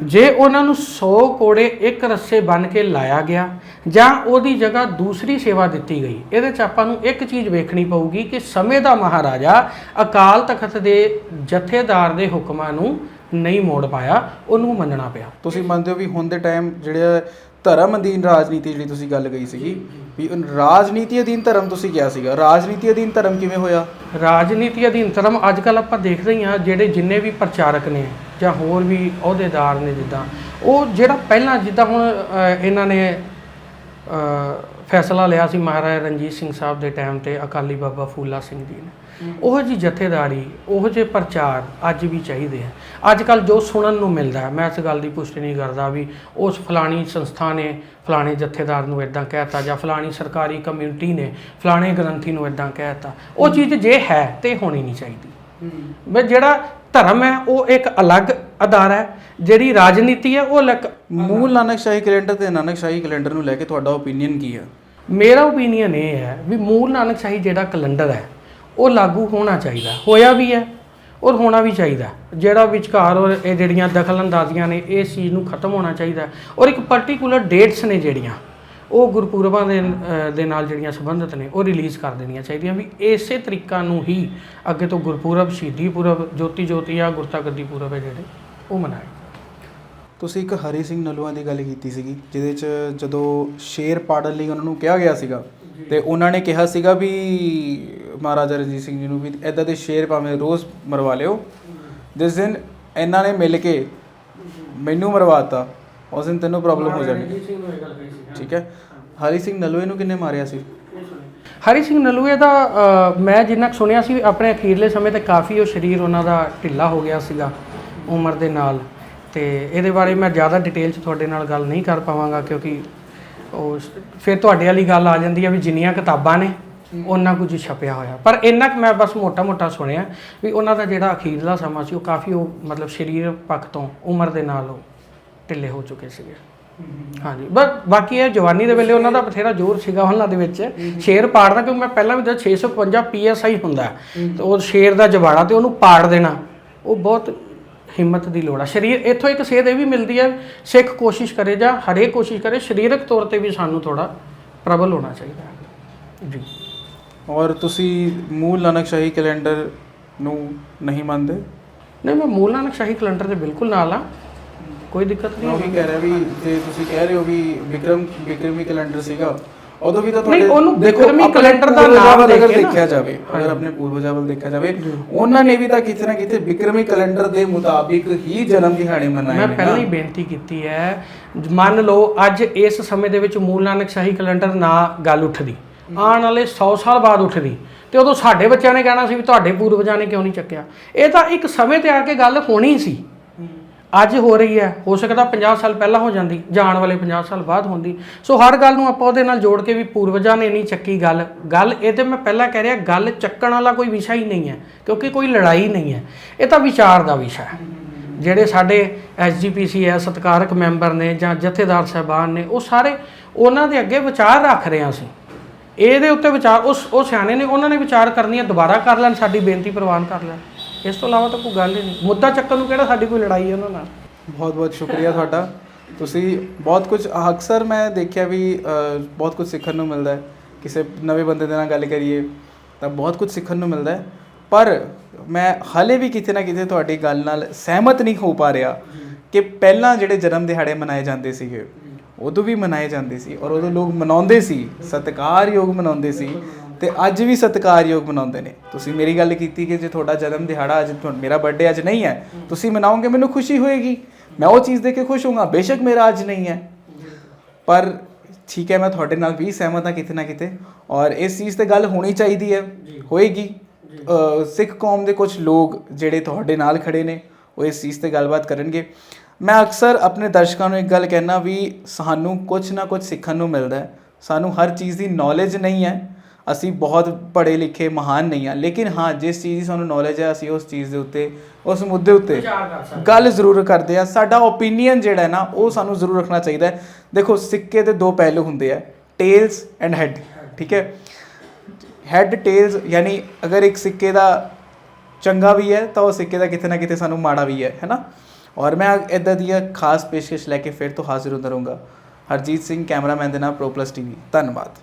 ਜੇ ਉਹਨਾਂ ਨੂੰ 100 ਕੋੜੇ ਇੱਕ ਰੱਸੇ ਬਨ ਕੇ ਲਾਇਆ ਗਿਆ, ਜਾਂ ਉਹਦੀ ਜਗ੍ਹਾ ਦੂਸਰੀ ਸੇਵਾ ਦਿੱਤੀ ਗਈ, ਇਹਦੇ ਚ ਆਪਾਂ ਨੂੰ ਇੱਕ ਚੀਜ਼ ਵੇਖਣੀ ਪਊਗੀ ਕਿ ਸਮੇਂ ਦਾ ਮਹਾਰਾਜਾ ਅਕਾਲ ਤਖਤ ਦੇ ਜਥੇਦਾਰ ਦੇ ਹੁਕਮਾਂ ਨੂੰ ਨਹੀਂ ਮੋੜ ਪਾਇਆ, ਉਹਨੂੰ ਮੰਨਣਾ ਪਿਆ। ਤੁਸੀਂ ਮੰਨਦੇ ਹੋ ਵੀ ਹੁਣ ਦੇ ਟਾਈਮ ਜਿਹੜੇ ਧਰਮ ਅਧੀਨ ਰਾਜਨੀਤੀ ਜਿਹੜੀ ਤੁਸੀਂ ਗੱਲ ਕਹੀ ਸੀਗੀ, ਵੀ ਰਾਜਨੀਤੀ ਅਧੀਨ ਧਰਮ ਤੁਸੀਂ ਕਿਹਾ ਸੀਗਾ। ਰਾਜਨੀਤੀ ਅਧੀਨ ਧਰਮ ਕਿਵੇਂ ਹੋਇਆ? ਰਾਜਨੀਤੀ ਅਧੀਨ ਧਰਮ ਅੱਜ ਕੱਲ ਆਪਾਂ ਦੇਖਦੇ ਹੀ ਹਾਂ, ਜਿਹੜੇ ਜਿੰਨੇ ਵੀ ਪ੍ਰਚਾਰਕ ਨੇ ਜਾਂ ਹੋਰ ਵੀ ਅਹੁਦੇਦਾਰ ਨੇ ਜਿੱਦਾਂ, ਉਹ ਜਿਹੜਾ ਪਹਿਲਾਂ ਜਿੱਦਾਂ ਹੁਣ ਇਹਨਾਂ ਨੇ ਫੈਸਲਾ ਲਿਆ ਸੀ ਮਹਾਰਾਜਾ ਰਣਜੀਤ ਸਿੰਘ ਸਾਹਿਬ ਦੇ ਟਾਈਮ ਤੇ ਅਕਾਲੀ ਬਾਬਾ ਫੂਲਾ ਸਿੰਘ ਜੀ ਨੇ। ਉਹ ਜੀ ਜਥੇਦਾਰੀ ਉਹ ਜੇ ਪ੍ਰਚਾਰ ਅੱਜ ਵੀ ਚਾਹੀਦੇ ਆ। ਅੱਜ ਕੱਲ ਜੋ ਸੁਣਨ ਨੂੰ ਮਿਲਦਾ ਹੈ, ਮੈਂ ਇਸ ਗੱਲ ਦੀ ਪੁਸ਼ਟੀ ਨਹੀਂ ਕਰਦਾ ਵੀ ਉਸ ਫਲਾਣੀ ਸੰਸਥਾ ਨੇ ਫਲਾਣੇ ਜਥੇਦਾਰ ਨੂੰ ਇਦਾਂ ਕਹਿਤਾ ਜਾਂ ਫਲਾਣੀ ਸਰਕਾਰੀ ਕਮਿਊਨਿਟੀ ਨੇ ਫਲਾਣੇ ਗ੍ਰੰਥੀ ਨੂੰ ਇਦਾਂ ਕਹਿਤਾ ਉਹ ਚੀਜ਼ ਜੇ ਹੈ ਤੇ ਹੋਣੀ ਨਹੀਂ ਚਾਹੀਦੀ। ਮੈਂ ਜਿਹੜਾ ਧਰਮ ਹੈ ਉਹ ਇੱਕ ਅਲੱਗ ਅਦਾਰਾ ਹੈ ਜਿਹੜੀ ਰਾਜਨੀਤੀ ਹੈ ਉਹ ਅਲੱਗ ਮੂਲ ਨਾਨਕ ਸ਼ਾਹੀ ਕੈਲੰਡਰ ਤੇ ਨਾਨਕ ਸ਼ਾਹੀ ਕੈਲੰਡਰ ਨੂੰ ਲੈ ਕੇ ਤੁਹਾਡਾ ਓਪੀਨੀਅਨ ਕੀ ਹੈ ਮੇਰਾ ਓਪੀਨੀਅਨ ਇਹ ਹੈ ਵੀ ਮੂਲ ਨਾਨਕ ਸ਼ਾਹੀ ਜਿਹੜਾ ਕੈਲੰਡਰ ਹੈ ਉਹ ਲਾਗੂ ਹੋਣਾ ਚਾਹੀਦਾ, ਹੋਇਆ ਵੀ ਹੈ ਔਰ ਹੋਣਾ ਵੀ ਚਾਹੀਦਾ। ਜਿਹੜਾ ਵਿਚਕਾਰ ਔਰ ਇਹ ਜਿਹੜੀਆਂ ਦਖਲਅੰਦਾਜ਼ੀਆਂ ਨੇ, ਇਸ ਚੀਜ਼ ਨੂੰ ਖਤਮ ਹੋਣਾ ਚਾਹੀਦਾ। ਔਰ ਇੱਕ ਪਾਰਟਿਕੂਲਰ ਡੇਟਸ ਨੇ ਜਿਹੜੀਆਂ, ਉਹ ਗੁਰਪੁਰਬਾਂ ਦੇ ਦੇ ਨਾਲ ਜਿਹੜੀਆਂ ਸੰਬੰਧਿਤ ਨੇ, ਉਹ ਰਿਲੀਜ਼ ਕਰ ਦੇਣੀਆਂ ਚਾਹੀਦੀਆਂ ਵੀ ਇਸੇ ਤਰੀਕਾ ਨੂੰ ਹੀ ਅੱਗੇ ਤੋਂ ਗੁਰਪੁਰਬ, ਸ਼ਹੀਦੀ ਪੁਰਬ, ਜੋਤੀ ਜੋਤੀ ਜਾਂ ਗੁਰਤਾਗੱਦੀ ਪੁਰਬ ਹੈ ਜਿਹੜੇ ਉਹ ਮਨਾਏ ਤੁਸੀਂ ਇੱਕ ਹਰੀ ਸਿੰਘ ਨਲੂਆ ਦੀ ਗੱਲ ਕੀਤੀ ਸੀਗੀ, ਜਿਹਦੇ ਚ ਜਦੋਂ ਸ਼ੇਰ ਪਾੜਨ ਲਈ ਉਹਨਾਂ ਨੂੰ ਕਿਹਾ ਗਿਆ ਸੀਗਾ ਤੇ ਉਹਨਾਂ ਨੇ ਕਿਹਾ ਸੀਗਾ ਵੀ ਮਹਾਰਾਜਾ ਰਣਜੀਤ ਸਿੰਘ ਜੀ ਨੂੰ ਵੀ ਐਦਾਂ ਦੇ ਸ਼ੇਰ ਭਾਵੇਂ ਰੋਜ਼ ਮਰਵਾ ਲਿਓ। ਜਿਸ ਦਿਨ ਇਹਨਾਂ ਨੇ ਮਿਲ ਕੇ ਮੈਨੂੰ ਮਰਵਾਤਾ ਉਸ ਦਿਨ ਤੈਨੂੰ ਪ੍ਰੋਬਲਮ ਹੋ ਜਾਣੀ। ਠੀਕ ਹੈ? ਹਰੀ ਸਿੰਘ ਨਲੂਏ ਨੂੰ ਕਿੰਨੇ ਮਾਰਿਆ ਸੀ? ਹਰੀ ਸਿੰਘ ਨਲੂਏ ਦਾ ਮੈਂ ਜਿੰਨਾ ਕੁ ਸੁਣਿਆ ਸੀ ਆਪਣੇ ਅਖੀਰਲੇ ਸਮੇਂ ਤੇ ਕਾਫੀ ਉਹ ਸਰੀਰ ਉਹਨਾਂ ਦਾ ਢਿੱਲਾ ਹੋ ਗਿਆ ਸੀਗਾ ਉਮਰ ਦੇ ਨਾਲ। ਤੇ ਇਹਦੇ ਬਾਰੇ ਮੈਂ ਜ਼ਿਆਦਾ ਡਿਟੇਲ 'ਚ ਤੁਹਾਡੇ ਨਾਲ ਗੱਲ ਨਹੀਂ ਕਰ ਪਾਵਾਂਗਾ ਕਿਉਂਕਿ ਉਹ ਫਿਰ ਤੁਹਾਡੇ ਵਾਲੀ ਗੱਲ ਆ ਜਾਂਦੀ ਹੈ ਵੀ ਜਿੰਨੀਆਂ ਕਿਤਾਬਾਂ ਨੇ ਉਹਨਾਂ ਕੁਝ ਛਪਿਆ ਹੋਇਆ। ਪਰ ਇੰਨਾ ਕੁ ਮੈਂ ਬਸ ਮੋਟਾ-ਮੋਟਾ ਸੁਣਿਆ ਵੀ ਉਹਨਾਂ ਦਾ ਜਿਹੜਾ ਅਖੀਰਲਾ ਸਮਾਂ ਸੀ ਉਹ ਕਾਫੀ ਉਹ ਮਤਲਬ ਸਰੀਰ ਪੱਖ ਤੋਂ ਉਮਰ ਦੇ ਨਾਲ ਉਹ ਢਿੱਲੇ ਹੋ ਚੁੱਕੇ ਸੀਗੇ। ਹਾਂਜੀ ਬਸ ਬਾਕੀ ਇਹ ਜਵਾਨੀ ਦੇ ਵੇਲੇ ਉਹਨਾਂ ਦਾ ਬਥੇਰਾ ਜ਼ੋਰ ਸੀਗਾ ਉਹਨਾਂ ਦੇ ਵਿੱਚ। ਸ਼ੇਰ ਪਾੜਨਾ ਕਿਉਂਕਿ ਮੈਂ ਪਹਿਲਾਂ ਵੀ ਦੱਸਿਆ 655 ਪੀਐਸਆਈ ਹੁੰਦਾ। ਤੇ ਉਹ ਸ਼ੇਰ ਦਾ ਜਵਾੜਾ ਤੇ ਉਹਨੂੰ ਪਾੜ ਦੇਣਾ। ਉਹ ਬਹੁਤ ਹਿੰਮਤ ਦੀ ਲੋੜ ਆ। ਸਰੀਰ ਇੱਥੋਂ ਇੱਕ ਸੇਧ ਇਹ ਵੀ ਮਿਲਦੀ ਹੈ ਸਿੱਖ ਕੋਸ਼ਿਸ਼ ਕਰੇ ਜਾਂ ਹਰੇਕ ਕੋਸ਼ਿਸ਼ ਕਰੇ ਸਰੀਰਕ ਤੌਰ ਤੇ ਵੀ ਸਾਨੂੰ ਥੋੜਾ ਪ੍ਰਬਲ ਹੋਣਾ ਚਾਹੀਦਾ ਜੀ। ਔਰ ਤੁਸੀਂ ਮੂਲ ਨਾਨਕ ਸ਼ਾਹੀ ਕੈਲੰਡਰ ਨੂੰ ਨਹੀਂ ਮੰਨਦੇ? ਨਹੀਂ ਮੈਂ ਮੂਲ ਨਾਨਕ ਸ਼ਾਹੀ ਕੈਲੰਡਰ ਦੇ ਬਿਲਕੁਲ ਨਾਲ ਆ। ਕੋਈ ਦਿੱਕਤ ਮੈਂ ਉਹ ਨਹੀਂ ਵੀ ਕਹਿ ਰਿਹਾ ਵੀ ਜੇ ਤੁਸੀਂ ਕਹਿ ਰਹੇ ਹੋ ਵੀ ਵਿਕਰਮ ਵਿਕਰਮੀ ਕੈਲੰਡਰ ਸੀਗਾ ਉਦੋਂ ਵੀ ਤਾਂ ਨਹੀਂ, ਉਹਨੂੰ ਦੇਖੋ, ਵਿਕਰਮੀ ਕੈਲੰਡਰ ਦਾ ਨਾਮ ਅਗਰ ਦੇਖਿਆ ਜਾਵੇ ਅਗਰ ਆਪਣੇ ਪੂਰਵਜਾਂ ਵੱਲ ਦੇਖਿਆ ਜਾਵੇ ਉਹਨਾਂ ਨੇ ਵੀ ਤਾਂ ਕਿਤੇ ਨਾ ਕਿਤੇ ਵਿਕਰਮੀ ਕੈਲੰਡਰ ਦੇ ਮੁਤਾਬਿਕ ਹੀ ਜਨਮ ਦਿਹਾੜੇ ਮਨਾਏ ਮੈਂ ਪਹਿਲਾਂ ਹੀ। ਬੇਨਤੀ ਕੀਤੀ ਹੈ ਮੰਨ ਲਓ ਅੱਜ ਇਸ ਸਮੇਂ ਦੇ ਵਿੱਚ ਮੂਲ ਨਾਨਕ ਸ਼ਾਹੀ ਕੈਲੰਡਰ ਨਾ ਗੱਲ ਉੱਠਦੀ। ਆਉਣ ਵਾਲੇ 100 ਸਾਲ ਬਾਅਦ ਉੱਠਦੀ। ਤੇ ਉਦੋਂ ਸਾਡੇ ਬੱਚਿਆਂ ਨੇ ਕਹਿਣਾ ਸੀ ਵੀ ਤੁਹਾਡੇ ਪੂਰਵਜਾਂ ਨੇ ਕਿਉਂ ਨਹੀਂ ਚੱਕਿਆ? ਇਹ ਤਾਂ ਇੱਕ ਸਮੇਂ ਤੇ ਆ ਕੇ ਗੱਲ ਹੋਣੀ ਸੀ। ਅੱਜ ਹੋ ਰਹੀ ਹੈ, ਹੋ ਸਕਦਾ 50 ਸਾਲ ਪਹਿਲਾਂ ਹੋ ਜਾਂਦੀ, ਜਾਣ ਵਾਲੇ 50 ਸਾਲ ਬਾਅਦ ਹੁੰਦੀ। ਸੋ ਹਰ ਗੱਲ ਨੂੰ ਆਪਾਂ ਉਹਦੇ ਨਾਲ ਜੋੜ ਕੇ ਵੀ ਪੂਰਵਜਾਂ ਨੇ ਨਹੀਂ ਚੱਕੀ ਗੱਲ। ਗੱਲ ਇਹ ਤੇ ਮੈਂ ਪਹਿਲਾਂ ਕਹਿ ਰਿਹਾ, ਗੱਲ ਚੱਕਣ ਵਾਲਾ ਕੋਈ ਵਿਸ਼ਾ ਹੀ ਨਹੀਂ ਹੈ, ਕਿਉਂਕਿ ਕੋਈ ਲੜਾਈ ਨਹੀਂ ਹੈ। ਇਹ ਤਾਂ ਵਿਚਾਰ ਦਾ ਵਿਸ਼ਾ ਹੈ। ਜਿਹੜੇ ਸਾਡੇ ਐਸਜੀਪੀਸੀ ਹੈ, ਸਤਿਕਾਰਕ ਮੈਂਬਰ ਨੇ ਜਾਂ ਜਥੇਦਾਰ ਸਾਹਿਬਾਨ ਨੇ, ਉਹ ਸਾਰੇ ਉਹਨਾਂ ਦੇ ਅੱਗੇ ਵਿਚਾਰ ਰੱਖ ਰਹੇ ਹਾਂ ਅਸੀਂ। ਇਹਦੇ ਉੱਤੇ ਵਿਚਾਰ, ਉਸ, ਉਹ ਸਿਆਣੇ ਨੇ, ਉਹਨਾਂ ਨੇ ਵਿਚਾਰ ਕਰਨੀ ਹੈ ਦੁਬਾਰਾ ਕਰ ਲੈਣ, ਸਾਡੀ ਬੇਨਤੀ ਪ੍ਰਵਾਨ ਕਰ ਲੈਣ। ਇਸ ਤੋਂ ਇਲਾਵਾ ਤਾਂ ਕੋਈ ਗੱਲ ਹੀ ਨਹੀਂ। ਮੁੱਦਾ ਚੱਕਣ ਨੂੰ ਕਿਹੜਾ ਸਾਡੀ ਕੋਈ ਲੜਾਈ ਹੈ ਉਹਨਾਂ ਨਾਲ? ਬਹੁਤ ਬਹੁਤ ਸ਼ੁਕਰੀਆ ਤੁਹਾਡਾ। ਤੁਸੀਂ ਬਹੁਤ ਕੁਝ ਅਕਸਰ ਮੈਂ ਦੇਖਿਆ ਵੀ ਅ, ਬਹੁਤ ਕੁਝ ਸਿੱਖਣ ਨੂੰ ਮਿਲਦਾ ਹੈ। ਕਿਸੇ ਨਵੇਂ ਬੰਦੇ ਦੇ ਨਾਲ ਗੱਲ ਕਰੀਏ ਤਾਂ ਬਹੁਤ ਕੁਝ ਸਿੱਖਣ ਨੂੰ ਮਿਲਦਾ ਹੈ। ਪਰ ਮੈਂ ਹਾਲੇ ਵੀ ਕਿਤੇ ਨਾ ਕਿਤੇ ਤੁਹਾਡੀ ਗੱਲ ਨਾਲ ਸਹਿਮਤ ਨਹੀਂ ਹੋ ਪਾ ਰਿਹਾ ਕਿ ਪਹਿਲਾਂ ਜਿਹੜੇ ਜਨਮ ਦਿਹਾੜੇ ਮਨਾਏ ਜਾਂਦੇ ਸੀਗੇ ਉਦੋਂ ਵੀ ਮਨਾਏ ਜਾਂਦੇ ਸੀ ਔਰ ਉਦੋਂ ਲੋਕ ਮਨਾਉਂਦੇ ਸੀ ਸਤਿਕਾਰਯੋਗ ਮਨਾਉਂਦੇ ਸੀ। ਤੇ ਅੱਜ ਵੀ ਸਤਿਕਾਰਯੋਗ ਮਨਾਉਂਦੇ ਨੇ। ਤੁਸੀਂ ਮੇਰੀ ਗੱਲ ਕੀਤੀ ਕਿ ਜੇ ਤੁਹਾਡਾ ਜਨਮ ਦਿਹਾੜਾ ਅੱਜ ਤੁਹਾ- ਮੇਰਾ ਬਰਥਡੇ ਅੱਜ ਨਹੀਂ ਹੈ ਤੁਸੀਂ ਮਨਾਓਗੇ ਮੈਨੂੰ ਖੁਸ਼ੀ ਹੋਏਗੀ। ਮੈਂ ਉਹ ਚੀਜ਼ ਦੇਖ ਕੇ ਖੁਸ਼ ਹੋਊਂਗਾ ਬੇਸ਼ੱਕ ਮੇਰਾ ਅੱਜ ਨਹੀਂ ਹੈ। ਪਰ ਠੀਕ ਹੈ ਮੈਂ ਤੁਹਾਡੇ ਨਾਲ ਵੀ ਸਹਿਮਤ ਹਾਂ ਕਿਤੇ ਨਾ ਕਿਤੇ ਔਰ ਇਸ ਚੀਜ਼ ਤੇ ਗੱਲ ਹੋਣੀ ਚਾਹੀਦੀ ਹੈ ਹੋਏਗੀ। ਸਿੱਖ ਕੌਮ ਦੇ ਕੁਝ ਲੋਕ ਜਿਹੜੇ ਤੁਹਾਡੇ ਨਾਲ ਖੜੇ ਨੇ ਉਹ ਇਸ ਚੀਜ਼ ਤੇ ਗੱਲਬਾਤ ਕਰਨਗੇ। ਮੈਂ ਅਕਸਰ ਆਪਣੇ ਦਰਸ਼ਕਾਂ ਨੂੰ ਇੱਕ ਗੱਲ ਕਹਿਣਾ ਵੀ ਸਾਨੂੰ ਕੁਝ ਨਾ ਕੁਝ ਸਿੱਖਣ ਨੂੰ ਮਿਲਦਾ ਹੈ। ਸਾਨੂੰ ਹਰ ਚੀਜ਼ ਦੀ ਨੌਲੇਜ ਨਹੀਂ ਹੈ। ਅਸੀਂ ਬਹੁਤ ਪੜ੍ਹੇ ਲਿਖੇ ਮਹਾਨ ਨਹੀਂ ਹਾਂ। ਲੇਕਿਨ ਹਾਂ ਜਿਸ ਚੀਜ਼ ਦੀ ਸਾਨੂੰ ਨੌਲੇਜ ਹੈ ਅਸੀਂ ਉਸ ਚੀਜ਼ ਦੇ ਉੱਤੇ ਉਸ ਮੁੱਦੇ ਉੱਤੇ ਗੱਲ ਜ਼ਰੂਰ ਕਰਦੇ ਆ ਸਾਡਾ ਓਪੀਨੀਅਨ ਜਿਹੜਾ ਹੈ ਨਾ ਉਹ ਸਾਨੂੰ ਜ਼ਰੂਰ ਰੱਖਣਾ ਚਾਹੀਦਾ ਹੈ। ਦੇਖੋ ਸਿੱਕੇ ਦੇ ਦੋ ਪਹਿਲੂ ਹੁੰਦੇ ਆ ਟੇਲਸ ਐਂਡ ਹੈਡ ਠੀਕ ਹੈ? ਹੈਡ ਟੇਲਸ ਯਾਨੀ ਅਗਰ ਇੱਕ ਸਿੱਕੇ ਦਾ ਚੰਗਾ ਵੀ ਹੈ ਤਾਂ ਉਹ ਸਿੱਕੇ ਦਾ ਕਿਤੇ ਨਾ ਕਿਤੇ ਸਾਨੂੰ ਮਾੜਾ ਵੀ ਹੈ ਹੈਨਾ ਔਰ ਮੈਂ ਇਦਾਂ ਦੀਆਂ ਖਾਸ ਪੇਸ਼ਕਸ਼ ਲੈ ਕੇ ਫਿਰ ਤੋਂ ਹਾਜ਼ਰ ਹੁੰਦਾ ਰਹੂੰਗਾ। ਹਰਜੀਤ ਸਿੰਘ ਕੈਮਰਾਮੈਨ ਦੇ ਨਾਲ ਪ੍ਰੋ ਪਲੱਸ ਟੀਵੀ ਧੰਨਵਾਦ।